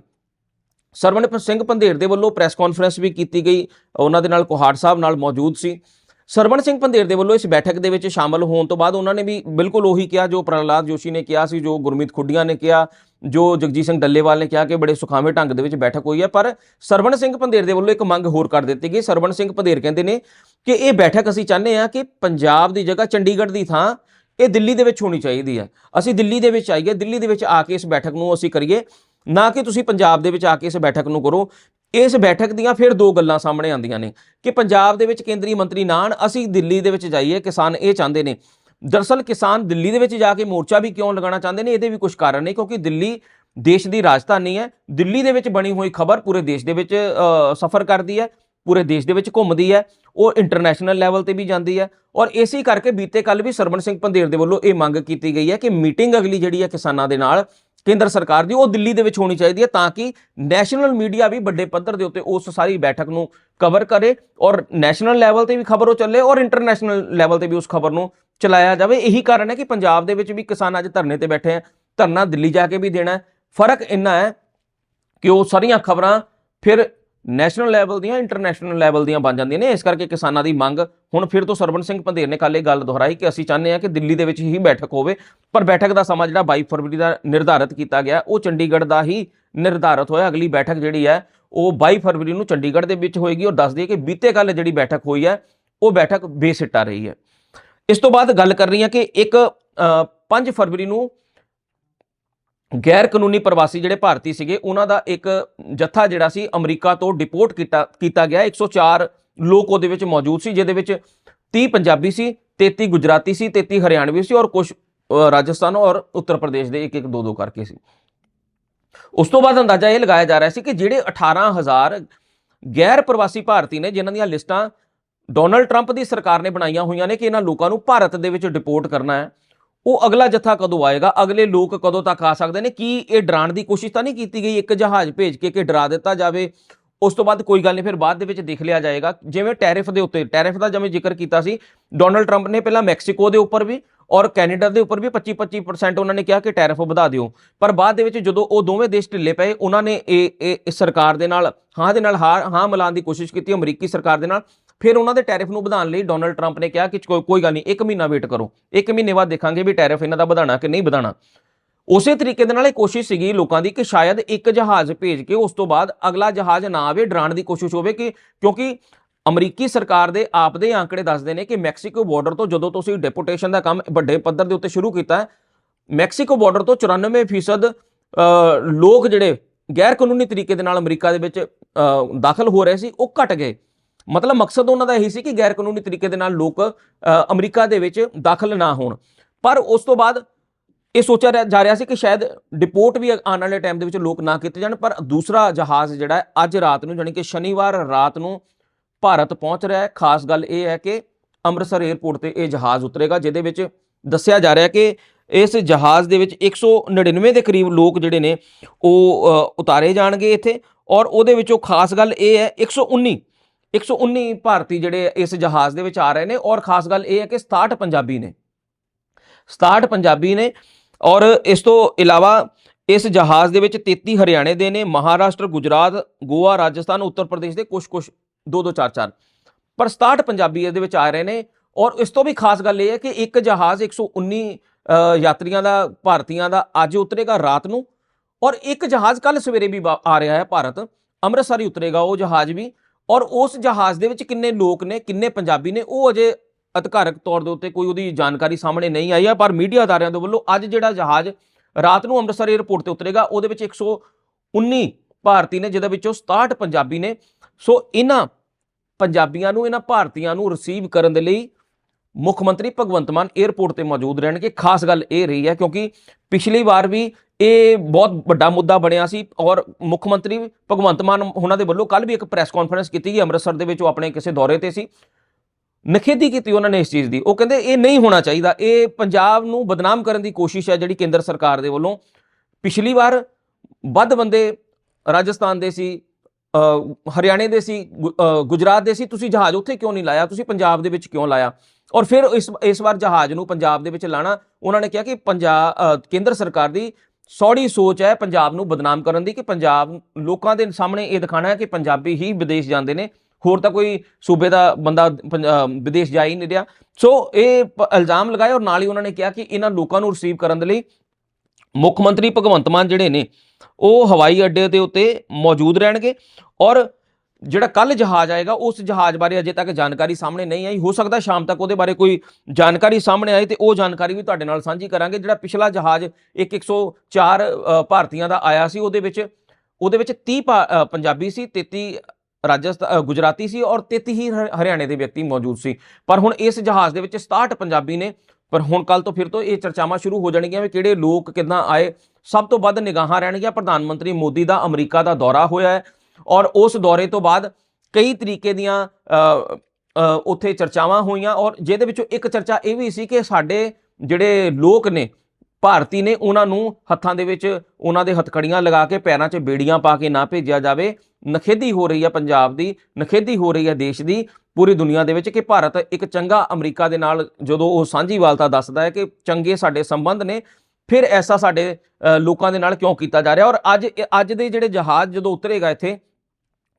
ਸਰਵਣ ਸਿੰਘ ਪੰਧੇਰ ਦੇ ਵੱਲੋਂ ਪ੍ਰੈਸ ਕਾਨਫਰੰਸ ਵੀ ਕੀਤੀ ਗਈ। ਉਹਨਾਂ ਦੇ ਨਾਲ ਕੋਹਾੜ ਸਾਹਿਬ ਨਾਲ ਮੌਜੂਦ ਸੀ। ਸਰਵਣ ਸਿੰਘ ਪੰਧੇਰ ਦੇ ਵੱਲੋਂ ਇਸ ਬੈਠਕ ਦੇ ਵਿੱਚ ਸ਼ਾਮਲ ਹੋਣ ਤੋਂ ਬਾਅਦ ਉਹਨਾਂ ਨੇ ਵੀ ਬਿਲਕੁਲ ਉਹੀ ਕਿਹਾ, ਜੋ ਪ੍ਰਹਲਾਦ ਜੋਸ਼ੀ ਨੇ ਕਿਹਾ ਸੀ, ਜੋ ਗੁਰਮੀਤ ਖੁੱਡੀਆਂ ਨੇ ਕਿਹਾ, ਜੋ ਜਗਜੀਤ ਸਿੰਘ ਡੱਲੇਵਾਲ ਨੇ ਕਿਹਾ ਕਿ ਬੜੇ ਸੁਖਾਵੇਂ ਢੰਗ ਦੇ ਵਿੱਚ ਬੈਠਕ ਹੋਈ ਹੈ। ਪਰ ਸਰਵਣ ਸਿੰਘ ਪੰਧੇਰ ਦੇ ਵੱਲੋਂ ਇੱਕ ਮੰਗ ਹੋਰ ਕਰ ਦਿੱਤੀ ਗਈ। ਸਰਵਣ ਸਿੰਘ ਪੰਧੇਰ ਕਹਿੰਦੇ ਨੇ ਕਿ ਇਹ ਬੈਠਕ ਅਸੀਂ ਚਾਹੁੰਦੇ ਹਾਂ ਕਿ ਪੰਜਾਬ ਦੀ ਜਗ੍ਹਾ ਚੰਡੀਗੜ੍ਹ ਦੀ ਥਾਂ ਇਹ ਦਿੱਲੀ ਦੇ ਵਿੱਚ ਹੋਣੀ ਚਾਹੀਦੀ ਹੈ। ਅਸੀਂ ਦਿੱਲੀ ਦੇ ਵਿੱਚ ਆਈਏ, ਦਿੱਲੀ ਦੇ ਵਿੱਚ ਆ ਕੇ ਇਸ ਬੈਠਕ ਨੂੰ ਅਸੀਂ ਕਰੀਏ। ਨਾ ਕਿ ਤੁਸੀਂ ਪੰਜਾਬ ਦੇ ਵਿੱਚ ਆ ਕੇ ਇਸ ਬੈਠਕ ਨੂੰ ਕਰੋ। ਇਸ ਬੈਠਕ ਦੀਆਂ ਫਿਰ ਦੋ ਗੱਲਾਂ ਸਾਹਮਣੇ ਆਉਂਦੀਆਂ ਨੇ ਕਿ ਪੰਜਾਬ ਦੇ ਵਿੱਚ ਕੇਂਦਰੀ ਮੰਤਰੀ ਨਾ ਅਸੀਂ ਦਿੱਲੀ ਦੇ ਵਿੱਚ ਜਾਈਏ, ਕਿਸਾਨ ਇਹ ਚਾਹੁੰਦੇ ਨੇ। ਦਰਸਲ ਕਿਸਾਨ ਦਿੱਲੀ ਦੇ ਵਿੱਚ ਜਾ ਕੇ ਮੋਰਚਾ ਵੀ ਕਿਉਂ ਲਗਾਉਣਾ ਚਾਹੁੰਦੇ ਨੇ, ਇਹਦੇ ਵੀ ਕੁਝ ਕਾਰਨ ਨੇ, ਕਿਉਂਕਿ ਦਿੱਲੀ ਦੇਸ਼ ਦੀ ਰਾਜਧਾਨੀ ਹੈ। ਦਿੱਲੀ ਦੇ ਵਿੱਚ ਬਣੀ ਹੋਈ ਖਬਰ ਪੂਰੇ ਦੇਸ਼ ਦੇ ਵਿੱਚ ਸਫ਼ਰ ਕਰਦੀ ਹੈ, ਪੂਰੇ ਦੇਸ਼ ਦੇ ਵਿੱਚ ਘੁੰਮਦੀ ਹੈ, ਉਹ ਇੰਟਰਨੈਸ਼ਨਲ ਲੈਵਲ ਤੇ ਵੀ ਜਾਂਦੀ ਹੈ। ਔਰ ਇਸੇ ਕਰਕੇ ਬੀਤੇ ਕੱਲ ਵੀ ਸਰਵਣ ਸਿੰਘ ਪੰਧੇਰ ਦੇ ਵੱਲੋਂ ਇਹ ਮੰਗ ਕੀਤੀ ਗਈ ਹੈ ਕਿ ਮੀਟਿੰਗ ਅਗਲੀ ਜਿਹੜੀ ਹੈ ਕਿਸਾਨਾਂ ਦੇ ਨਾਲ ਕੇਂਦਰ ਸਰਕਾਰ ਦੀ, ਉਹ ਦਿੱਲੀ ਦੇ ਵਿੱਚ ਹੋਣੀ ਚਾਹੀਦੀ ਹੈ ਤਾਂ ਕਿ ਨੈਸ਼ਨਲ ਮੀਡੀਆ ਵੀ ਵੱਡੇ ਪੱਧਰ ਦੇ ਉੱਤੇ ਉਸ ਸਾਰੀ ਬੈਠਕ ਨੂੰ ਕਵਰ ਕਰੇ ਔਰ ਨੈਸ਼ਨਲ ਲੈਵਲ ਤੇ ਵੀ ਖਬਰ ਉਹ ਚੱਲੇ ਔਰ ਇੰਟਰਨੈਸ਼ਨਲ ਲੈਵਲ ਤੇ ਵੀ ਉਸ ਖਬਰ ਨੂੰ ਚਲਾਇਆ ਜਾਵੇ। ਇਹੀ ਕਾਰਨ ਹੈ ਕਿ ਪੰਜਾਬ ਦੇ ਵਿੱਚ ਵੀ ਕਿਸਾਨ ਅੱਜ ਧਰਨੇ ਤੇ ਬੈਠੇ ਆ ਧਰਨਾ ਦਿੱਲੀ ਜਾ ਕੇ ਵੀ ਦੇਣਾ ਫ਼ਰਕ ਇੰਨਾ ਹੈ ਕਿ ਉਹ ਸਾਰੀਆਂ ਖਬਰਾਂ ਫਿਰ ਨੈਸ਼ਨਲ ਲੈਵਲ ਦੀਆਂ ਇੰਟਰਨੈਸ਼ਨਲ ਲੈਵਲ ਦੀਆਂ ਬਣ ਜਾਂਦੀਆਂ ਨੇ। ਇਸ ਕਰਕੇ ਕਿਸਾਨਾਂ ਦੀ ਮੰਗ ਹੁਣ ਫਿਰ ਤੋਂ ਸਰਵਣ ਸਿੰਘ ਪੰਧੇਰ ਨੇ ਕੱਲ ਇਹ ਗੱਲ ਦੁਹਰਾਈ ਕਿ ਅਸੀਂ ਚਾਹੁੰਦੇ ਹਾਂ ਕਿ ਦਿੱਲੀ ਦੇ ਵਿੱਚ ਹੀ ਬੈਠਕ ਹੋਵੇ। ਪਰ ਬੈਠਕ ਦਾ ਸਮਾਂ ਜਿਹੜਾ 22 ਫਰਵਰੀ ਦਾ ਨਿਰਧਾਰਤ ਕੀਤਾ ਗਿਆ ਉਹ ਚੰਡੀਗੜ੍ਹ ਦਾ ਹੀ ਨਿਰਧਾਰਤ ਹੋਇਆ। ਅਗਲੀ ਬੈਠਕ ਜਿਹੜੀ ਹੈ ਉਹ 22 ਫਰਵਰੀ ਨੂੰ ਚੰਡੀਗੜ੍ਹ ਦੇ ਵਿੱਚ ਹੋਏਗੀ। ਔਰ ਦੱਸ ਦਈਏ ਕਿ ਬੀਤੇ ਕੱਲ ਜਿਹੜੀ ਬੈਠਕ ਹੋਈ ਹੈ ਉਹ ਬੈਠਕ ਬੇਸਿੱਟਾ ਰਹੀ ਹੈ। ਇਸ ਤੋਂ ਬਾਅਦ ਗੱਲ ਕਰ ਰਹੀ ਹਾਂ ਕਿ ਇੱਕ ਅ, 5 ਫਰਵਰੀ ਨੂੰ ਗੈਰ ਕਾਨੂੰਨੀ ਪ੍ਰਵਾਸੀ ਜਿਹੜੇ ਭਾਰਤੀ ਸੀਗੇ, ਉਹਨਾਂ ਦਾ ਇੱਕ ਜੱਥਾ ਜਿਹੜਾ ਸੀ, ਅਮਰੀਕਾ ਤੋਂ ਡਿਪੋਰਟ ਕੀਤਾ ਕੀਤਾ ਗਿਆ। 104 ਲੋਕ ਉਹਦੇ ਵਿੱਚ ਮੌਜੂਦ ਸੀ, ਜਿਹਦੇ ਵਿੱਚ 30 ਪੰਜਾਬੀ ਸੀ 33 ਗੁਜਰਾਤੀ ਸੀ 33 ਹਰਿਆਣਵੀ ਸੀ ਔਰ ਕੁਝ ਰਾਜਸਥਾਨ ਔਰ ਉੱਤਰ ਪ੍ਰਦੇਸ਼ ਦੇ ਇੱਕ ਇੱਕ ਦੋ ਦੋ ਕਰਕੇ ਸੀ। ਉਸ ਤੋਂ ਬਾਅਦ ਅੰਦਾਜ਼ਾ ਇਹ ਲਗਾਇਆ ਜਾ ਰਿਹਾ ਸੀ ਕਿ ਜਿਹੜੇ 18000 ਗੈਰ ਪ੍ਰਵਾਸੀ ਭਾਰਤੀ ਨੇ, ਜਿਨ੍ਹਾਂ ਦੀਆਂ ਲਿਸਟਾਂ ਡੋਨਲਡ ਟਰੰਪ ਦੀ ਸਰਕਾਰ ਨੇ ਬਣਾਈਆਂ ਹੋਈਆਂ ਨੇ ਕਿ ਇਹਨਾਂ ਲੋਕਾਂ ਨੂੰ ਭਾਰਤ ਦੇ ਵਿੱਚ ਡਿਪੋਰਟ ਕਰਨਾ ਹੈ ਉਹ ਅਗਲਾ ਜੱਥਾ ਕਦੋਂ ਆਏਗਾ? ਅਗਲੇ ਲੋਕ ਕਦੋਂ ਤੱਕ ਆ ਸਕਦੇ ਨੇ? ਕੀ ਇਹ ਡਰਾਉਣ ਦੀ ਕੋਸ਼ਿਸ਼ ਤਾਂ ਨਹੀਂ ਕੀਤੀ ਗਈ? ਇੱਕ ਜਹਾਜ਼ ਭੇਜ ਕੇ ਕਿ ਡਰਾ ਦਿੱਤਾ ਜਾਵੇ। ਉਸ ਤੋਂ ਬਾਅਦ ਕੋਈ ਗੱਲ ਨਹੀਂ, ਫਿਰ ਬਾਅਦ ਦੇ ਵਿੱਚ ਦੇਖ ਲਿਆ ਜਾਏਗਾ। ਜਿਵੇਂ ਟੈਰਿਫ ਦੇ ਉੱਤੇ, ਟੈਰਿਫ ਦਾ ਜਿਵੇਂ ਜ਼ਿਕਰ ਕੀਤਾ ਸੀ, ਡੋਨਲਡ ਟਰੰਪ ਨੇ ਪਹਿਲਾਂ ਮੈਕਸੀਕੋ ਦੇ ਉੱਪਰ ਵੀ ਔਰ ਕੈਨੇਡਾ ਦੇ ਉੱਪਰ ਵੀ 25-25% ਉਹਨਾਂ ਨੇ ਕਿਹਾ ਕਿ ਟੈਰਿਫ ਵਧਾ ਦਿਓ। ਪਰ ਬਾਅਦ ਦੇ ਵਿੱਚ ਜਦੋਂ ਉਹ ਦੋਵੇਂ ਦੇਸ਼ ਢਿੱਲੇ ਪਏ, ਉਹਨਾਂ ਨੇ ਇਹ ਇਹ ਸਰਕਾਰ ਦੇ ਨਾਲ, ਹਾਂ ਦੇ ਨਾਲ ਹਾਂ ਹਾਂ ਮਿਲਾਉਣ ਦੀ ਕੋਸ਼ਿਸ਼ ਕੀਤੀ, ਅਮਰੀਕੀ ਸਰਕਾਰ ਦੇ ਨਾਲ ਫਿਰ ਉਹਨਾਂ ਦੇ ਟੈਰਿਫ ਨੂੰ ਵਧਾਉਣ ਲਈ ਡੋਨਲਡ ਟਰੰਪ ਨੇ ਕਿਹਾ ਕਿ ਕੋਈ ਕੋਈ ਗੱਲ ਨਹੀਂ, ਇੱਕ ਮਹੀਨਾ ਵੇਟ ਕਰੋ। ਇੱਕ ਮਹੀਨੇ ਬਾਅਦ ਦੇਖਾਂਗੇ ਵੀ ਟੈਰਿਫ ਇਹਨਾਂ ਦਾ ਵਧਾਣਾ ਕਿ ਨਹੀਂ ਵਧਾਣਾ ਉਸੇ ਤਰੀਕੇ ਦੇ ਨਾਲ ਇਹ ਕੋਸ਼ਿਸ਼ ਸੀਗੀ ਲੋਕਾਂ ਦੀ ਕਿ ਸ਼ਾਇਦ ਇੱਕ ਜਹਾਜ਼ ਭੇਜ ਕੇ ਉਸ ਤੋਂ ਬਾਅਦ ਅਗਲਾ ਜਹਾਜ਼ ਨਾ ਆਵੇ, ਡਰਾਉਣ ਦੀ ਕੋਸ਼ਿਸ਼ ਹੋਵੇ ਕਿ ਕਿਉਂਕਿ ਅਮਰੀਕੀ ਸਰਕਾਰ ਦੇ ਆਪ ਦੇ ਆંકੜੇ ਦੱਸਦੇ ਨੇ ਕਿ ਮੈਕਸੀਕੋ ਬਾਰਡਰ ਤੋਂ ਜਦੋਂ ਤੁਸੀਂ ਡੈਪੂਟੇਸ਼ਨ ਦਾ ਕੰਮ ਵੱਡੇ ਪੱਧਰ ਦੇ ਉੱਤੇ ਸ਼ੁਰੂ ਕੀਤਾ, ਮੈਕਸੀਕੋ ਬਾਰਡਰ ਤੋਂ 94% ਲੋਕ ਜਿਹੜੇ ਗੈਰ ਕਾਨੂੰਨੀ ਤਰੀਕੇ ਦੇ ਨਾਲ ਅਮਰੀਕਾ ਦੇ ਵਿੱਚ ਦਾਖਲ ਹੋ ਰਹੇ ਸੀ, ਉਹ ਘਟ ਗਏ। ਮਤਲਬ ਮਕਸਦ ਉਹਨਾਂ ਦਾ ਇਹੀ ਸੀ ਕਿ ਗੈਰ ਕਾਨੂੰਨੀ ਤਰੀਕੇ ਦੇ ਨਾਲ ਲੋਕ ਅਮਰੀਕਾ ਦੇ ਵਿੱਚ ਦਾਖਲ ਨਾ ਹੋਣ। ਪਰ ਉਸ ਤੋਂ ਬਾਅਦ ਇਹ ਸੋਚਿਆ ਰਿਹਾ- ਜਾ ਰਿਹਾ ਸੀ ਕਿ ਸ਼ਾਇਦ ਡਿਪੋਰਟ ਵੀ ਆਉਣ ਵਾਲੇ ਟਾਈਮ ਦੇ ਵਿੱਚ ਲੋਕ ਨਾ ਕੀਤੇ ਜਾਣ, ਪਰ ਦੂਸਰਾ ਜਹਾਜ਼ ਜਿਹੜਾ ਅੱਜ ਰਾਤ ਨੂੰ ਜਾਣੀ ਕਿ ਸ਼ਨੀਵਾਰ ਰਾਤ ਨੂੰ ਭਾਰਤ ਪਹੁੰਚ ਰਿਹਾ ਹੈ। ਖਾਸ ਗੱਲ ਇਹ ਹੈ ਕਿ ਅੰਮ੍ਰਿਤਸਰ 에ਅਰਪੋਰਟ ਤੇ ਇਹ ਜਹਾਜ਼ ਉਤਰੇਗਾ, ਜਿਹਦੇ ਵਿੱਚ ਦੱਸਿਆ ਜਾ ਰਿਹਾ ਕਿ ਇਸ ਜਹਾਜ਼ ਦੇ ਵਿੱਚ 199 ਦੇ ਕਰੀਬ ਲੋਕ ਜਿਹੜੇ ਨੇ, ਉਹ ਉਤਾਰੇ ਜਾਣਗੇ ਇੱਥੇ। ਔਰ ਉਹਦੇ ਵਿੱਚੋਂ ਖਾਸ ਗੱਲ ਇਹ ਹੈ 119 119 ਭਾਰਤੀ ਜਿਹੜੇ ਇਸ ਜਹਾਜ਼ ਦੇ ਵਿੱਚ ਆ ਰਹੇ ਨੇ ਔਰ ਖਾਸ ਗੱਲ ਇਹ ਹੈ ਕਿ 67 ਪੰਜਾਬੀ ਨੇ। 67 ਪੰਜਾਬੀ ਨੇ ਔਰ ਇਸ ਤੋਂ ਇਲਾਵਾ ਇਸ ਜਹਾਜ਼ ਦੇ ਵਿੱਚ 33 ਹਰਿਆਣੇ ਦੇ ਨੇ ਮਹਾਰਾਸ਼ਟਰ ਗੁਜਰਾਤ ਗੋਆ ਰਾਜਸਥਾਨ ਉੱਤਰ ਪ੍ਰਦੇਸ਼ ਦੇ ਕੁਝ ਕੁਝ 2 2 4 4 ਪਰ 67 ਪੰਜਾਬੀ ਇਹਦੇ ਵਿੱਚ ਆ ਰਹੇ ਨੇ ਔਰ ਇਸ ਤੋਂ ਵੀ ਖਾਸ ਗੱਲ ਇਹ ਹੈ ਕਿ ਇੱਕ ਜਹਾਜ਼ 119 ਅ, ਯਾਤਰੀਆਂ ਦਾ ਭਾਰਤੀਆਂ ਦਾ ਅੱਜ ਉਤਰੇਗਾ ਰਾਤ ਨੂੰ ਔਰ ਇੱਕ ਜਹਾਜ਼ ਕੱਲ ਸਵੇਰੇ ਵੀ ਆ ਰਿਹਾ ਹੈ ਭਾਰਤ। ਅੰਮ੍ਰਿਤਸਰ ਹੀ ਉਤਰੇਗਾ ਉਹ ਜਹਾਜ਼ ਵੀ। ਔਰ ਉਸ ਜਹਾਜ਼ ਦੇ ਵਿੱਚ ਕਿੰਨੇ ਲੋਕ ਨੇ, ਕਿੰਨੇ ਪੰਜਾਬੀ ਨੇ, ਉਹ ਅਜੇ ਅਧਿਕਾਰਕ ਤੌਰ ਦੇ ਉੱਤੇ ਕੋਈ ਉਹਦੀ ਜਾਣਕਾਰੀ ਸਾਹਮਣੇ ਨਹੀਂ ਆਈ ਹੈ, ਪਰ ਮੀਡੀਆ ਅਦਾਰਿਆਂ ਦੇ ਵੱਲੋਂ ਅੱਜ ਜਿਹੜਾ ਜਹਾਜ਼ ਰਾਤ ਨੂੰ ਅੰਮ੍ਰਿਤਸਰ 에ਅਰਪੋਰਟ ਤੇ ਉਤਰੇਗਾ, ਉਹਦੇ ਵਿੱਚ 119 ਭਾਰਤੀ ਨੇ, ਜਿਹਦੇ ਵਿੱਚੋਂ 67 ਪੰਜਾਬੀ ਨੇ। ਸੋ ਇਹਨਾਂ ਪੰਜਾਬੀਆਂ ਨੂੰ, ਇਹਨਾਂ ਭਾਰਤੀਆਂ ਨੂੰ ਰਿਸੀਵ ਕਰਨ ਦੇ ਲਈ ਮੁੱਖ ਮੰਤਰੀ ਭਗਵੰਤ ਮਾਨ 에ਅਰਪੋਰਟ ਤੇ ਮੌਜੂਦ ਰਹਿਣਗੇ। ਖਾਸ ਗੱਲ ਇਹ ਰਹੀ ਹੈ ਕਿਉਂਕਿ ਪਿਛਲੀ ਵਾਰ ਵੀ ਇਹ ਬਹੁਤ ਵੱਡਾ ਮੁੱਦਾ ਬਣਿਆ ਸੀ ਔਰ ਮੁੱਖ ਮੰਤਰੀ ਭਗਵੰਤ ਮਾਨ ਉਹਨਾਂ ਦੇ ਵੱਲੋਂ ਕੱਲ ਵੀ ਇੱਕ ਪ੍ਰੈਸ ਕਾਨਫਰੰਸ ਕੀਤੀ ਗਈ ਅੰਮ੍ਰਿਤਸਰ ਦੇ ਵਿੱਚ, ਉਹ ਆਪਣੇ ਕਿਸੇ ਦੌਰੇ ਤੇ ਸੀ। ਨਖੇਦੀ ਕੀਤੀ ਉਹਨਾਂ ਨੇ ਇਸ ਚੀਜ਼ ਦੀ। ਉਹ ਕਹਿੰਦੇ ਇਹ ਨਹੀਂ ਹੋਣਾ ਚਾਹੀਦਾ। ਇਹ ਪੰਜਾਬ ਨੂੰ ਬਦਨਾਮ ਕਰਨ ਦੀ ਕੋਸ਼ਿਸ਼ ਹੈ ਜਿਹੜੀ ਕੇਂਦਰ ਸਰਕਾਰ ਦੇ ਵੱਲੋਂ। ਪਿਛਲੀ ਵਾਰ ਵੱਧ ਬੰਦੇ ਰਾਜਸਥਾਨ ਦੇ ਸੀ ਹਰਿਆਣੇ ਦੇ ਸੀ, ਗੁ- ਗੁਜਰਾਤ ਦੇ ਸੀ। ਤੁਸੀਂ ਜਹਾਜ਼ ਉੱਥੇ ਕਿਉਂ ਨਹੀਂ ਲਾਇਆ? ਤੁਸੀਂ ਪੰਜਾਬ ਦੇ ਵਿੱਚ ਕਿਉਂ ਲਾਇਆ? ਔਰ ਫਿਰ ਇਸ ਇਸ ਵਾਰ ਜਹਾਜ਼ ਨੂੰ ਪੰਜਾਬ ਦੇ ਵਿੱਚ ਲਾਣਾ, ਉਹਨਾਂ ਨੇ ਕਿਹਾ ਕਿ ਪੰਜਾਬ ਕੇਂਦਰ ਸਰਕਾਰ ਦੀ ਸੌੜੀ ਸੋਚ ਹੈ ਪੰਜਾਬ ਨੂੰ ਬਦਨਾਮ ਕਰਨ ਦੀ ਕਿ ਪੰਜਾਬ ਲੋਕਾਂ ਦੇ ਸਾਹਮਣੇ ਇਹ ਦਿਖਾਣਾ ਹੈ ਕਿ ਪੰਜਾਬੀ ਹੀ ਵਿਦੇਸ਼ ਜਾਂਦੇ ਨੇ। ਹੋਰ ਤਾਂ ਕੋਈ ਸੂਬੇ ਦਾ ਬੰਦਾ ਪੰਜ- ਵਿਦੇਸ਼ ਜਾ ਹੀ ਨਹੀਂ ਰਿਹਾ। ਸੋ ਇਹ ਪ- ਇਲਜ਼ਾਮ ਲਗਾਏ ਔਰ ਨਾਲ ਹੀ ਉਹਨਾਂ ਨੇ ਕਿਹਾ ਕਿ ਇਹਨਾਂ ਲੋਕਾਂ ਨੂੰ ਰਿਸੀਵ ਕਰਨ ਦੇ ਲਈ ਮੁੱਖ ਮੰਤਰੀ ਭਗਵੰਤ ਮਾਨ ਜਿਹੜੇ ਨੇ, ਉਹ ਹਵਾਈ ਅੱਡੇ ਦੇ ਉੱਤੇ ਮੌਜੂਦ ਰਹਿਣਗੇ। ਔਰ ਜਿਹੜਾ ਕੱਲ ਜਹਾਜ਼ ਆਏਗਾ ਉਸ ਜਹਾਜ਼ ਬਾਰੇ ਅਜੇ ਤੱਕ ਜਾਣਕਾਰੀ ਸਾਹਮਣੇ ਨਹੀਂ ਆਈ। ਹੋ ਸਕਦਾ ਸ਼ਾਮ ਤੱਕ ਉਹਦੇ ਬਾਰੇ ਕੋਈ ਜਾਣਕਾਰੀ ਸਾਹਮਣੇ ਆਏ ਤੇ ਉਹ ਜਾਣਕਾਰੀ ਵੀ ਤੁਹਾਡੇ ਨਾਲ ਸਾਂਝੀ ਕਰਾਂਗੇ। ਜਿਹੜਾ ਪਿਛਲਾ ਜਹਾਜ਼ ਇੱਕ 104 ਅ, ਭਾਰਤੀਆਂ ਦਾ ਆਇਆ ਸੀ ਉਹਦੇ ਵਿੱਚ ਉਹਦੇ ਵਿੱਚ 30 ਭਾ- ਪੰਜਾਬੀ ਸੀ 33 ਰਾਜਸਥਾਨ ਗੁਜਰਾਤੀ ਸੀ ਔਰ 33 ਹੀ ਹਰ- ਹਰਿਆਣੇ ਦੇ ਵਿਅਕਤੀ ਮੌਜੂਦ ਸੀ। ਪਰ ਹੁਣ ਇਸ ਜਹਾਜ਼ ਦੇ ਵਿੱਚ 67 ਪੰਜਾਬੀ ਨੇ ਪਰ ਹੁਣ ਕੱਲ ਤੋਂ ਫਿਰ ਤੋਂ ਇਹ ਚਰਚਾਵਾਂ ਸ਼ੁਰੂ ਹੋ ਜਾਣਗੀਆਂ ਵੀ ਕਿਹੜੇ ਲੋਕ ਕਿੱਦਾਂ ਆਏ। ਸਭ ਤੋਂ ਵੱਧ ਨਿਗਾਹਾਂ ਰਹਿਣਗੀਆਂ ਪ੍ਰਧਾਨ ਮੰਤਰੀ ਮੋਦੀ ਦਾ ਅਮਰੀਕਾ ਦਾ ਦੌਰਾ ਹੋਇਆ ਹੈ। ਔਰ ਉਸ ਦੌਰੇ ਤੋਂ ਬਾਅਦ ਕਈ ਤਰੀਕੇ ਦੀਆਂ ਉੱਥੇ ਚਰਚਾਵਾਂ ਹੋਈਆਂ ਔਰ ਜਿਹਦੇ ਵਿੱਚੋਂ ਇੱਕ ਚਰਚਾ ਇਹ ਵੀ ਸੀ ਕਿ ਸਾਡੇ ਜਿਹੜੇ ਲੋਕ ਨੇ, ਭਾਰਤੀ ਨੇ ਉਹਨਾਂ ਨੂੰ ਹੱਥਾਂ ਦੇ ਵਿੱਚ ਉਹਨਾਂ ਦੇ ਹੱਥਕੜੀਆਂ ਲਗਾ ਕੇ ਪੈਰਾਂ 'ਚ ਬੇੜੀਆਂ ਪਾ ਕੇ ਨਾ ਭੇਜਿਆ ਜਾਵੇ। ਨਖੇਦੀ ਹੋ ਰਹੀ ਹੈ ਪੰਜਾਬ ਦੀ ਨਖੇਦੀ ਹੋ ਰਹੀ ਹੈ ਦੇਸ਼ ਦੀ, ਪੂਰੀ ਦੁਨੀਆ ਦੇ ਵਿੱਚ ਕਿ ਭਾਰਤ ਇੱਕ ਚੰਗਾ ਅਮਰੀਕਾ ਦੇ ਨਾਲ ਜਦੋਂ ਉਹ ਸਾਂਝੀਵਾਲਤਾ ਦੱਸਦਾ ਹੈ ਕਿ ਚੰਗੇ ਸਾਡੇ ਸੰਬੰਧ ਨੇ ਫਿਰ ਐਸਾ ਸਾਡੇ ਲੋਕਾਂ ਦੇ ਨਾਲ ਕਿਉਂ ਕੀਤਾ ਜਾ ਰਿਹਾ? ਔਰ ਅੱਜ ਅੱਜ ਦੇ ਜਿਹੜੇ ਜਹਾਜ਼ ਜਦੋਂ ਉਤਰੇਗਾ ਇੱਥੇ,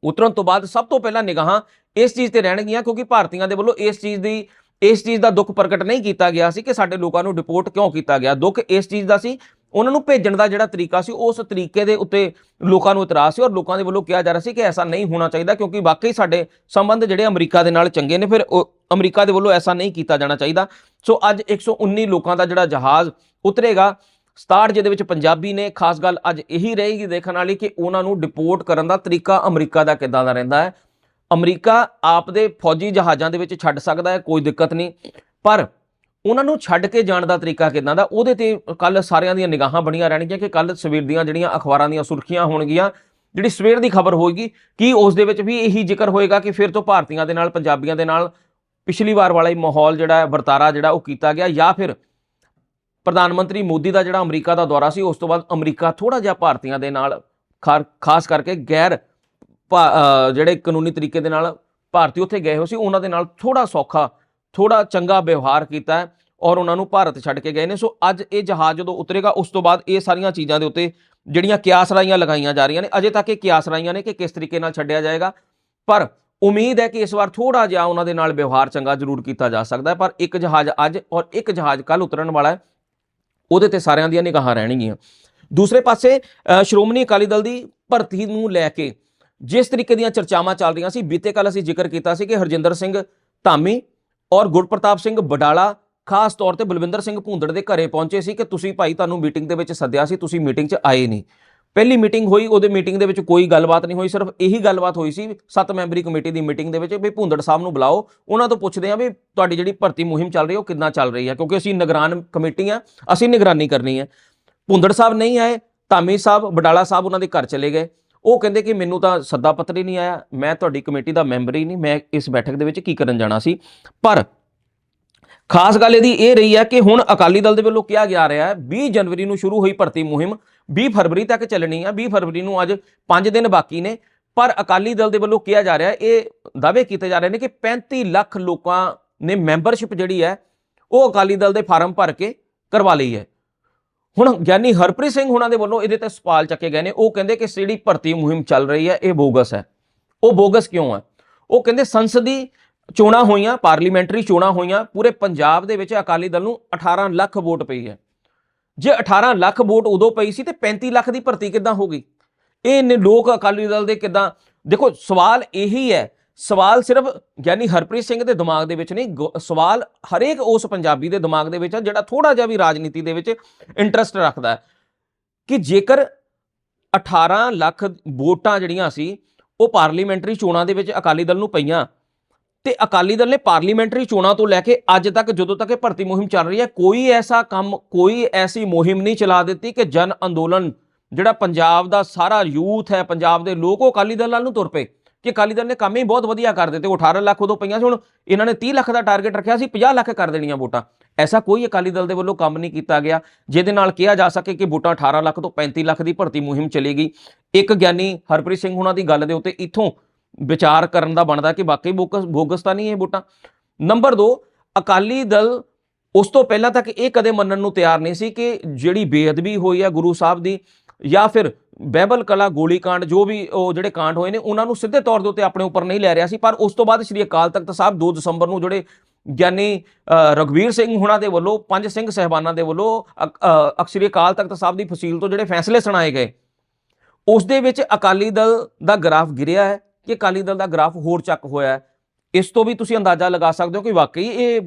ਉਤਰਨ ਤੋਂ ਬਾਅਦ ਸਭ ਤੋਂ ਪਹਿਲਾਂ ਨਿਗਾਹਾਂ ਇਸ ਚੀਜ਼ ਤੇ ਰਹਿਣਗੀਆਂ, ਕਿਉਂਕਿ ਭਾਰਤੀਆਂ ਦੇ ਵੱਲੋਂ ਇਸ ਚੀਜ਼ ਦੀ, ਇਸ ਚੀਜ਼ ਦਾ ਦੁੱਖ ਪ੍ਰਗਟ ਨਹੀਂ ਕੀਤਾ ਗਿਆ ਸੀ ਕਿ ਸਾਡੇ ਲੋਕਾਂ ਨੂੰ ਡਿਪੋਰਟ ਕਿਉਂ ਕੀਤਾ ਗਿਆ? ਦੁੱਖ ਇਸ ਚੀਜ਼ ਦਾ ਸੀ ਉਹਨਾਂ ਨੂੰ ਭੇਜਣ ਦਾ ਜਿਹੜਾ ਤਰੀਕਾ ਸੀ, ਉਸ ਤਰੀਕੇ ਦੇ ਉੱਤੇ ਲੋਕਾਂ ਨੂੰ ਇਤਰਾਜ਼ ਸੀ ਔਰ ਲੋਕਾਂ ਦੇ ਵੱਲੋਂ ਕਿਹਾ ਜਾ ਰਿਹਾ ਸੀ ਕਿ ਐਸਾ ਨਹੀਂ ਹੋਣਾ ਚਾਹੀਦਾ ਕਿਉਂਕਿ ਵਾਕਈ ਸਾਡੇ ਸੰਬੰਧ ਜਿਹੜੇ ਅਮਰੀਕਾ ਦੇ ਨਾਲ ਚੰਗੇ ਨੇ, ਫਿਰ ਅਮਰੀਕਾ ਦੇ ਵੱਲੋਂ ਐਸਾ ਨਹੀਂ ਕੀਤਾ ਜਾਣਾ ਚਾਹੀਦਾ। ਸੋ ਅੱਜ 119 ਲੋਕਾਂ ਦਾ ਜਿਹੜਾ ਜਹਾਜ਼ ਉਤਰੇਗਾ 67 ਜਿਹਦੇ ਵਿੱਚ ਪੰਜਾਬੀ ਨੇ, ਖਾਸ ਗੱਲ ਅੱਜ ਇਹੀ ਰਹੇਗੀ ਦੇਖਣ ਵਾਲੀ ਕਿ ਉਹਨਾਂ ਨੂੰ ਡਿਪੋਰਟ ਕਰਨ ਦਾ ਤਰੀਕਾ ਅਮਰੀਕਾ ਦਾ ਕਿੱਦਾਂ ਦਾ ਰਹਿੰਦਾ ਹੈ। ਅਮਰੀਕਾ ਆਪ ਦੇ ਫੌਜੀ ਜਹਾਜ਼ਾਂ ਦੇ ਵਿੱਚ ਛੱਡ ਸਕਦਾ ਹੈ, ਕੋਈ ਦਿੱਕਤ ਨਹੀਂ। ਪਰ ਉਹਨਾਂ ਨੂੰ ਛੱਡ ਕੇ ਜਾਣ ਦਾ ਤਰੀਕਾ ਕਿਦਾਂ ਦਾ? ਉਹਦੇ ਤੇ ਕੱਲ ਸਾਰਿਆਂ ਦੀਆਂ ਨਿਗਾਹਾਂ ਬਣੀਆਂ ਰਹਿਣਗੀਆਂ ਕਿ ਕੱਲ ਸਵੇਰ ਦੀਆਂ ਜਿਹੜੀਆਂ ਅਖਬਾਰਾਂ ਦੀਆਂ ਸੁਰਖੀਆਂ ਹੋਣਗੀਆਂ, ਜਿਹੜੀ ਸਵੇਰ ਦੀ ਖਬਰ ਹੋਏਗੀ, ਕੀ ਉਸ ਦੇ ਵਿੱਚ ਵੀ ਇਹੀ ਜ਼ਿਕਰ ਹੋਏਗਾ ਕਿ ਫਿਰ ਤੋਂ ਭਾਰਤੀਆਂ ਦੇ ਨਾਲ, ਪੰਜਾਬੀਆਂ ਦੇ ਨਾਲ ਪਿਛਲੀ ਵਾਰ ਵਾਲਾ ਹੀ ਮਾਹੌਲ ਜਿਹੜਾ ਵਰਤਾਰਾ ਜਿਹੜਾ ਉਹ ਕੀਤਾ ਗਿਆ ਜਾਂ ਫਿਰ ਪ੍ਰਧਾਨ ਮੰਤਰੀ ਮੋਦੀ ਦਾ ਜਿਹੜਾ ਅਮਰੀਕਾ ਦਾ ਦੌਰਾ ਸੀ, ਉਸ ਤੋਂ ਬਾਅਦ ਅਮਰੀਕਾ ਥੋੜਾ ਜਿਹਾ ਭਾਰਤੀਆਂ ਦੇ ਨਾਲ ਖਾਸ ਕਰਕੇ ਗੈਰ ਭਾ- ਜਿਹੜੇ ਕਾਨੂੰਨੀ ਤਰੀਕੇ ਦੇ ਨਾਲ ਭਾਰਤੀ ਉੱਥੇ ਗਏ ਹੋ ਸੀ, ਉਹਨਾਂ ਦੇ ਨਾਲ ਥੋੜਾ ਸੌਖਾ ਥੋੜਾ ਚੰਗਾ ਵਿਵਹਾਰ ਕੀਤਾ ਔਰ ਉਹਨਾਂ ਨੂੰ ਭਾਰਤ ਛੱਡ ਕੇ ਗਏ ਨੇ। ਸੋ ਅੱਜ ਇਹ ਜਹਾਜ਼ ਜਦੋਂ ਉਤਰੇਗਾ, ਉਸ ਤੋਂ ਬਾਅਦ ਇਹ ਸਾਰੀਆਂ ਚੀਜ਼ਾਂ ਦੇ ਉੱਤੇ ਜਿਹੜੀਆਂ ਕਿਆਸਰਾਈਆਂ ਲਗਾਈਆਂ ਜਾ ਰਹੀਆਂ ਨੇ, ਅਜੇ ਤੱਕ ਇਹ ਕਿਆਸਰਾਈਆਂ ਨੇ ਕਿ ਕਿਸ ਤਰੀਕੇ ਨਾਲ ਛੱਡਿਆ ਜਾਏਗਾ। ਪਰ ਉਮੀਦ ਹੈ ਕਿ ਇਸ ਵਾਰ ਥੋੜਾ ਜਿਹਾ ਉਹਨਾਂ ਦੇ ਨਾਲ ਵਿਵਹਾਰ ਚੰਗਾ ਜ਼ਰੂਰ ਕੀਤਾ ਜਾ ਸਕਦਾ ਹੈ। ਪਰ ਇੱਕ ਜਹਾਜ਼ ਅੱਜ ਔਰ ਇੱਕ ਜਹਾਜ਼ ਕੱਲ ਉਤਰਨ ਵਾਲਾ ਹੈ, ਉਹਦੇ ਤੇ ਸਾਰਿਆਂ ਦੀਆਂ ਨਿਗਾਹਾਂ ਰਹਿਣਗੀਆਂ। ਦੂਸਰੇ ਪਾਸੇ ਸ਼੍ਰੋਮਣੀ ਅਕਾਲੀ ਦਲ ਦੀ ਭਰਤੀ ਨੂੰ ਲੈ ਕੇ ਜਿਸ ਤਰੀਕੇ ਦੀਆਂ ਚਰਚਾਵਾਂ ਚੱਲ ਰਹੀਆਂ ਸੀ, ਬੀਤੇ ਕੱਲ ਅਸੀਂ ਜ਼ਿਕਰ ਕੀਤਾ ਸੀ ਕਿ ਹਰਜਿੰਦਰ ਸਿੰਘ ਧਾਮੀ ਔਰ ਗੁਰਪ੍ਰਤਾਪ ਸਿੰਘ ਬਡਾਲਾ, ਖਾਸ ਤੌਰ ਤੇ ਬਲਵਿੰਦਰ ਸਿੰਘ ਭੂੰਦੜ ਦੇ ਘਰੇ ਪਹੁੰਚੇ ਸੀ ਕਿ ਤੁਸੀਂ ਭਾਈ ਤੁਹਾਨੂੰ ਮੀਟਿੰਗ ਦੇ ਵਿੱਚ ਸੱਦਿਆ ਸੀ, ਤੁਸੀਂ ਮੀਟਿੰਗ 'ਚ ਆਏ ਨਹੀਂ। ਪਹਿਲੀ ਮੀਟਿੰਗ ਹੋਈ, ਉਹਦੇ ਮੀਟਿੰਗ ਦੇ ਵਿੱਚ ਕੋਈ ਗੱਲਬਾਤ ਨਹੀਂ ਹੋਈ, ਸਿਰਫ ਇਹੀ ਗੱਲਬਾਤ ਹੋਈ ਸੀ, ਸੱਤ ਮੈਂਬਰੀ ਕਮੇਟੀ ਦੀ ਮੀਟਿੰਗ ਦੇ ਵਿੱਚ ਵੀ ਭੂੰਦੜ ਸਾਹਿਬ ਨੂੰ ਬੁਲਾਓ, ਉਹਨਾਂ ਤੋਂ ਪੁੱਛਦੇ ਆ ਵੀ ਤੁਹਾਡੀ ਜਿਹੜੀ ਭਰਤੀ ਮੁਹਿੰਮ ਚੱਲ ਰਹੀ ਹੈ, ਉਹ ਕਿੰਨਾ ਚੱਲ ਰਹੀ ਹੈ, ਕਿਉਂਕਿ ਅਸੀਂ ਨਿਗਰਾਨ ਕਮੇਟੀ ਆ ਅਸੀਂ ਨਿਗਰਾਨੀ ਕਰਨੀ ਹੈ। ਭੁੰਦੜ ਸਾਹਿਬ ਨਹੀਂ ਆਏ, ਧਾਮੀ ਸਾਹਿਬ, ਬਡਾਲਾ ਸਾਹਿਬ ਉਹਨਾਂ ਦੇ ਘਰ ਚਲੇ ਗਏ। ਉਹ ਕਹਿੰਦੇ ਕਿ ਮੈਨੂੰ ਤਾਂ ਸੱਦਾ ਪੱਤਰ ਹੀ ਨਹੀਂ ਆਇਆ, ਮੈਂ ਤੁਹਾਡੀ ਕਮੇਟੀ ਦਾ ਮੈਂਬਰ ਹੀ ਨਹੀਂ, ਮੈਂ ਇਸ ਬੈਠਕ ਦੇ ਵਿੱਚ ਕੀ ਕਰਨ ਜਾਣਾ ਸੀ? ਪਰ ਖਾਸ ਗੱਲ ਇਹਦੀ ਇਹ ਰਹੀ ਹੈ ਕਿ ਹੁਣ ਅਕਾਲੀ ਦਲ ਦੇ ਵੱਲੋਂ ਕਿਹਾ ਜਾ ਰਿਹਾ ਹੈ 20 ਜਨਵਰੀ ਨੂੰ ਸ਼ੁਰੂ ਹੋਈ ਭਰਤੀ ਮੁਹਿੰਮ 20 ਫਰਵਰੀ ਤੱਕ ਚੱਲਣੀ ਆ 20 ਫਰਵਰੀ ਨੂੰ ਅੱਜ 5 ਦਿਨ ਬਾਕੀ ਨੇ, ਪਰ ਅਕਾਲੀ ਦਲ ਦੇ ਵੱਲੋਂ ਕਿਹਾ ਜਾ ਰਿਹਾ, ਇਹ ਦਾਅਵੇ ਕੀਤੇ ਜਾ ਰਹੇ ਨੇ ਕਿ 35 ਲੱਖ ਲੋਕਾਂ ਨੇ ਮੈਂਬਰਸ਼ਿਪ ਜਿਹੜੀ ਹੈ, ਉਹ ਅਕਾਲੀ ਦਲ ਦੇ ਫਾਰਮ ਭਰ ਕੇ ਕਰਵਾ ਲਈ ਹੈ। ਹੁਣ ਗਿਆਨੀ ਹਰਪ੍ਰੀਤ ਸਿੰਘ ਹੁਣਾਂ ਦੇ ਵੱਲੋਂ ਇਹਦੇ ਤੇ ਸਵਾਲ ਚੱਕੇ ਗਏ ਨੇ। ਉਹ ਕਹਿੰਦੇ ਕਿ ਜਿਹੜੀ ਭਰਤੀ ਮੁਹਿੰਮ ਚੱਲ ਰਹੀ ਹੈ, ਇਹ ਬੋਗਸ ਹੈ। ਉਹ ਬੋਗਸ ਕਿਉਂ ਹੈ? ਉਹ ਕਹਿੰਦੇ ਸੰਸਦੀ ਚੋਣਾਂ ਹੋਈਆਂ, ਪਾਰਲੀਮੈਂਟਰੀ ਚੋਣਾਂ ਹੋਈਆਂ, ਪੂਰੇ ਪੰਜਾਬ ਦੇ ਵਿੱਚ ਅਕਾਲੀ ਦਲ ਨੂੰ 18 ਲੱਖ ਵੋਟ ਪਈ ਹੈ। ਜੇ 18 ਲੱਖ ਵੋਟ ਉਦੋਂ ਪਈ ਸੀ ਤੇ 35 ਲੱਖ ਦੀ ਭਰਤੀ ਕਿੱਦਾਂ ਹੋ ਗਈ? ਇਹ ਨੇ ਲੋਕ ਅਕਾਲੀ ਦਲ ਦੇ ਕਿੱਦਾਂ? ਦੇਖੋ, ਸਵਾਲ ਇਹੀ ਹੈ ਸਵਾਲ ਸਿਰਫ ਗਿਆਨੀ ਹਰਪ੍ਰੀਤ ਸਿੰਘ ਦੇ ਦਿਮਾਗ ਦੇ ਵਿੱਚ ਨਹੀਂ, ਗੋ- ਸਵਾਲ ਹਰੇਕ ਉਸ ਪੰਜਾਬੀ ਦੇ ਦਿਮਾਗ ਦੇ ਵਿੱਚ ਹੈ ਜਿਹੜਾ ਥੋੜਾ ਜਿਹਾ ਵੀ ਰਾਜਨੀਤੀ ਦੇ ਵਿੱਚ ਇੰਟਰਸਟ ਰੱਖਦਾ ਹੈ ਕਿ ਜੇਕਰ 18 ਲੱਖ ਵੋਟਾਂ ਜਿਹੜੀਆਂ ਸੀ, ਉਹ ਪਾਰਲੀਮੈਂਟਰੀ ਚੋਣਾਂ ਦੇ ਵਿੱਚ ਅਕਾਲੀ ਦਲ ਨੂੰ ਪਈਆਂ ਤੇ ਅਕਾਲੀ ਦਲ ਨੇ ਪਾਰਲੀਮੈਂਟਰੀ ਚੋਣਾਂ ਤੋਂ ਲੈ ਕੇ ਅੱਜ ਤੱਕ, ਜਦੋਂ ਤੱਕ ਇਹ ਭਰਤੀ ਮੁਹਿੰਮ ਚੱਲ ਰਹੀ ਹੈ, ਕੋਈ ਐਸਾ ਕੰਮ, ਕੋਈ ਐਸੀ ਮੁਹਿੰਮ ਨਹੀਂ ਚਲਾ ਦਿੱਤੀ ਕਿ ਜਨ ਅੰਦੋਲਨ ਜਿਹੜਾ ਪੰਜਾਬ ਦਾ ਸਾਰਾ ਯੂਥ ਹੈ, ਪੰਜਾਬ ਦੇ ਲੋਕ ਉਹ ਅਕਾਲੀ ਦਲ ਨਾਲ ਨੂੰ ਤੁਰ ਪਏ। ਕਿ ਅਕਾਲੀ ਦਲ ਨੇ ਕੰਮ ਹੀ ਬਹੁਤ ਵਧੀਆ ਕਰ ਦਿੱਤੇ, ਉਹ 18 ਲੱਖ ਉਦੋਂ ਪਈਆਂ ਸੀ, ਹੁਣ ਇਹਨਾਂ ਨੇ 30 ਲੱਖ ਦਾ ਟਾਰਗੇਟ ਰੱਖਿਆ ਸੀ 50 ਲੱਖ ਕਰ ਦੇਣੀਆਂ ਵੋਟਾਂ। ਐਸਾ ਕੋਈ ਅਕਾਲੀ ਦਲ ਦੇ ਵੱਲੋਂ ਕੰਮ ਨਹੀਂ ਕੀਤਾ ਗਿਆ, ਜਿਹਦੇ ਨਾਲ ਕਿਹਾ ਜਾ ਸਕੇ ਕਿ ਵੋਟਾਂ 18 ਲੱਖ ਤੋਂ 35 ਲੱਖ ਦੀ ਭਰਤੀ ਮੁਹਿੰਮ ਚਲੇਗੀ ਇੱਕ ਗਿਆਨੀ ਹਰਪ੍ਰੀਤ ਸਿੰਘ ਹੁਣਾਂ ਦੀ ਗੱਲ ਦੇ ਉੱਤੇ ਇੱਥੋਂ ਵਿਚਾਰ ਕਰਨ ਦਾ ਬਣਦਾ ਕਿ ਵਾਕਈ ਬੋਗਸ ਬੋਗਸ ਤਾਂ ਨਹੀਂ ਇਹ ਵੋਟਾਂ। ਨੰਬਰ 2 ਅਕਾਲੀ ਦਲ ਉਸ ਤੋਂ ਪਹਿਲਾਂ ਤੱਕ ਇਹ ਕਦੇ ਮੰਨਣ ਨੂੰ ਤਿਆਰ ਨਹੀਂ ਸੀ ਕਿ ਜਿਹੜੀ ਬੇਅਦਬੀ ਹੋਈ ਹੈ ਗੁਰੂ ਸਾਹਿਬ ਦੀ ਜਾਂ ਫਿਰ ਬਹਿਬਲ ਕਲਾ ਗੋਲੀकांड ਜੋ ਵੀ ਉਹ ਜਿਹੜੇ ਕਾਂਡ ਹੋਏ ਨੇ ਉਹਨਾਂ ਨੂੰ ਸਿੱਧੇ ਤੌਰ ਦੇ ਉੱਤੇ ਆਪਣੇ ਉੱਪਰ ਨਹੀਂ ਲੈ ਰਿਹਾ ਸੀ। ਪਰ ਉਸ ਤੋਂ ਬਾਅਦ ਸ੍ਰੀ ਅਕਾਲ ਤਖਤ ਸਾਹਿਬ 2 ਦਸੰਬਰ ਨੂੰ ਜਿਹੜੇ ਗਿਆਨੀ ਅ, ਰਘਵੀਰ ਸਿੰਘ ਹੁਣਾਂ ਦੇ ਵੱਲੋਂ ਪੰਜ ਸਿੰਘ ਸਹਿਬਾਨਾਂ ਦੇ ਵੱਲੋਂ ਅਕ- ਸ੍ਰੀ ਅਕਾਲ ਤਖਤ ਸਾਹਿਬ ਦੀ ਫਸੀਲ ਤੋਂ ਜਿਹੜੇ ਫੈਸਲੇ ਸੁਣਾਏ ਗਏ ਉਸ ਦੇ ਵਿੱਚ ਅਕਾਲੀ ਦਲ ਦਾ ਗ੍ਰਾਫ ਗਿਰਿਆ ਹੈ ਕਿ ਅਕਾਲੀ ਦਲ ਦਾ ਗ੍ਰਾਫ ਹੋਰ ਚੱਕ ਹੋਇਆ ਹੈ। ਇਸ ਤੋਂ ਵੀ ਤੁਸੀਂ ਅੰਦਾਜ਼ਾ ਲਗਾ ਸਕਦੇ ਹੋ ਕਿ ਵਾਕਈ ਇਹ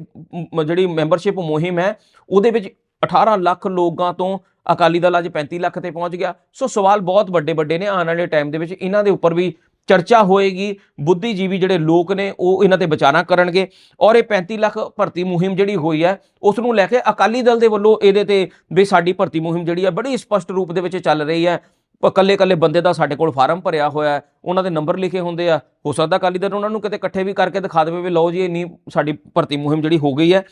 ਮ- ਜਿਹੜੀ ਮੈਂਬਰਸ਼ਿਪ ਮੁਹਿੰਮ ਹੈ ਉਹਦੇ ਵਿੱਚ 18 ਲੱਖ ਲੋਕਾਂ ਤੋਂ ਅਕਾਲੀ ਦਲ ਅੱਜ 35 ਲੱਖ ਤੇ ਪਹੁੰਚ ਗਿਆ। ਸੋ ਸਵਾਲ ਬਹੁਤ ਵੱਡੇ ਵੱਡੇ ਨੇ ਆਉਣ ਵਾਲੇ ਟਾਈਮ ਦੇ ਵਿੱਚ। ਇਹਨਾਂ ਦੇ ਉੱਪਰ ਵੀ ਚਰਚਾ ਹੋਏਗੀ। ਬੁੱਧੀਜੀਵੀ ਜਿਹੜੇ ਲੋਕ ਨੇ, ਉਹ ਇਹਨਾਂ ਤੇ ਵਿਚਾਰਾਂ ਕਰਨਗੇ। ਔਰ ਇਹ 35 ਲੱਖ ਭਰਤੀ ਮੁਹਿੰਮ ਜਿਹੜੀ ਹੋਈ ਹੈ, ਉਸ ਨੂੰ ਲੈ ਕੇ ਅਕਾਲੀ ਦਲ ਦੇ ਵੱਲੋਂ ਇਹਦੇ ਤੇ ਵੀ ਸਾਡੀ ਭਰਤੀ ਮੁਹਿੰਮ ਜਿਹੜੀ ਹੈ, ਬੜੀ ਸਪਸ਼ਟ ਰੂਪ ਦੇ ਵਿੱਚ ਚੱਲ ਰਹੀ ਹੈ। ਕੱਲੇ ਕੱਲੇ ਬੰਦੇ ਦਾ ਸਾਡੇ ਕੋਲ ਫਾਰਮ ਭਰਿਆ ਹੋਇਆ ਉਹਨਾਂ ਦੇ ਨੰਬਰ ਲਿਖੇ ਹੁੰਦੇ ਆ। ਹੋ ਸਕਦਾ ਅਕਾਲੀ ਦਲ ਉਹਨਾਂ ਨੂੰ ਕਿਤੇ ਇਕੱਠੇ ਵੀ ਕਰਕੇ ਦਿਖਾ ਦੇਵੇ ਵੀ ਲਓ ਜੀ, ਇੰਨੀ ਸਾਡੀ ਭਰਤੀ ਮੁਹਿੰਮ ਜਿਹੜੀ ਹੋ ਗਈ ਹੈ।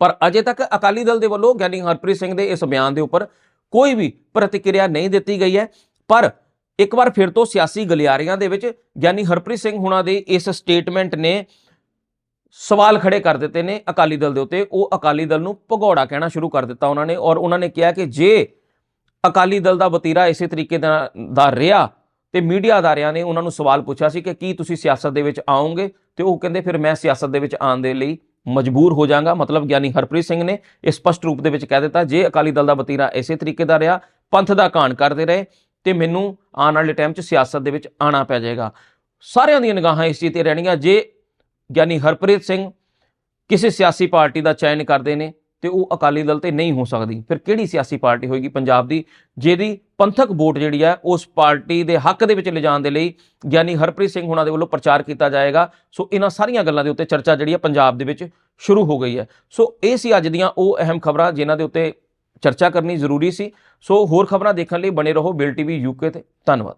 ਪਰ ਅਜੇ ਤੱਕ ਅਕਾਲੀ ਦਲ ਦੇ ਵੱਲੋਂ ਗਿਆਨੀ ਹਰਪ੍ਰੀਤ ਸਿੰਘ ਦੇ ਇਸ ਬਿਆਨ ਦੇ ਉੱਪਰ ਕੋਈ ਵੀ ਪ੍ਰਤੀਕਿਰਿਆ ਨਹੀਂ ਦਿੱਤੀ ਗਈ ਹੈ। ਪਰ ਇੱਕ ਵਾਰ ਫਿਰ ਤੋਂ ਸਿਆਸੀ ਗਲਿਆਰੀਆਂ ਦੇ ਵਿੱਚ ਗਿਆਨੀ ਹਰਪ੍ਰੀਤ ਸਿੰਘ ਹੁਣਾਂ ਦੇ ਇਸ ਸਟੇਟਮੈਂਟ ਨੇ ਸਵਾਲ ਖੜੇ ਕਰ ਦਿੱਤੇ ਨੇ ਅਕਾਲੀ ਦਲ ਦੇ ਉੱਤੇ। ਉਹ ਅਕਾਲੀ ਦਲ ਨੂੰ ਭਗੌੜਾ ਕਹਿਣਾ ਸ਼ੁਰੂ ਕਰ ਦਿੱਤਾ ਉਹਨਾਂ ਨੇ ਔਰ ਉਹਨਾਂ ਨੇ ਕਿਹਾ ਕਿ ਜੇ ਅਕਾਲੀ ਦਲ ਦਾ ਵਤੀਰਾ ਇਸੇ ਤਰੀਕੇ ਦਾ ਦਾ ਰਿਹਾ ਤੇ ਮੀਡੀਆ ਅਦਾਰਿਆਂ ਨੇ ਉਹਨਾਂ ਨੂੰ ਸਵਾਲ ਪੁੱਛਿਆ ਸੀ ਕਿ ਕੀ ਤੁਸੀਂ ਸਿਆਸਤ ਦੇ ਵਿੱਚ ਆਓਗੇ ਤੇ ਉਹ ਕਹਿੰਦੇ ਫਿਰ ਮੈਂ ਸਿਆਸਤ ਦੇ ਵਿੱਚ ਆਉਣ ਦੇ ਲਈ ਮਜਬੂਰ ਹੋ ਜਾਵਾਂਗਾ ਮਤਲਬ ਗਿਆਨੀ ਹਰਪ੍ਰੀਤ ਸਿੰਘ ਨੇ ਇਹ ਸਪਸ਼ਟ ਰੂਪ ਦੇ ਵਿੱਚ ਕਹਿ ਦਿੱਤਾ, ਜੇ ਅਕਾਲੀ ਦਲ ਦਾ ਬਤੀਰਾ ਇਸੇ ਤਰੀਕੇ ਦਾ ਰਿਹਾ, ਪੰਥ ਦਾ ਘਾਣ ਕਰਦੇ ਰਹੇ, ਤੇ ਮੈਨੂੰ ਆਉਣ ਵਾਲੇ ਟਾਈਮ 'ਚ ਸਿਆਸਤ ਦੇ ਵਿੱਚ ਆਣਾ ਪੈ ਜਾਏਗਾ। ਸਾਰਿਆਂ ਦੀਆਂ ਨਿਗਾਹਾਂ ਇਸ ਚੀਜ਼ ਤੇ ਰਹਿਣਗੀਆਂ ਜੇ ਗਿਆਨੀ ਹਰਪ੍ਰੀਤ ਸਿੰਘ ਕਿਸੇ ਸਿਆਸੀ ਪਾਰਟੀ ਦਾ ਚੈਨ ਕਰਦੇ ਨੇ ਤੇ ਉਹ ਅਕਾਲੀ ਦਲ ਤੇ ਨਹੀਂ ਹੋ ਸਕਦੀ। ਫਿਰ ਕਿਹੜੀ ਸਿਆਸੀ ਪਾਰਟੀ ਹੋਏਗੀ ਪੰਜਾਬ ਦੀ, ਜਿਹਦੀ ਪੰਥਕ ਵੋਟ ਜਿਹੜੀ ਹੈ, ਉਸ ਪਾਰਟੀ ਦੇ ਹੱਕ ਦੇ ਵਿੱਚ ਲਿਜਾਣ ਦੇ ਲਈ ਗਿਆਨੀ ਹਰਪ੍ਰੀਤ ਸਿੰਘ ਹੁਣਾਂ ਦੇ ਵੱਲੋਂ ਪ੍ਰਚਾਰ ਕੀਤਾ ਜਾਏਗਾ। ਸੋ ਇਹਨਾਂ ਸਾਰੀਆਂ ਗੱਲਾਂ ਦੇ ਉੱਤੇ ਚਰਚਾ ਜਿਹੜੀ ਹੈ ਪੰਜਾਬ ਦੇ ਵਿੱਚ ਸ਼ੁਰੂ ਹੋ ਗਈ ਹੈ। ਸੋ ਇਹ ਸੀ ਅੱਜ ਦੀਆਂ ਉਹ ਅਹਿਮ ਖਬਰਾਂ ਜਿਨ੍ਹਾਂ ਦੇ ਉੱਤੇ ਚਰਚਾ ਕਰਨੀ ਜ਼ਰੂਰੀ ਸੀ। ਸੋ ਹੋਰ ਖਬਰਾਂ ਦੇਖਣ ਲਈ ਬਣੇ ਰਹੋ ਬਿਲ ਟੀਵੀ ਯੂਕੇ ਤੇ। ਧੰਨਵਾਦ।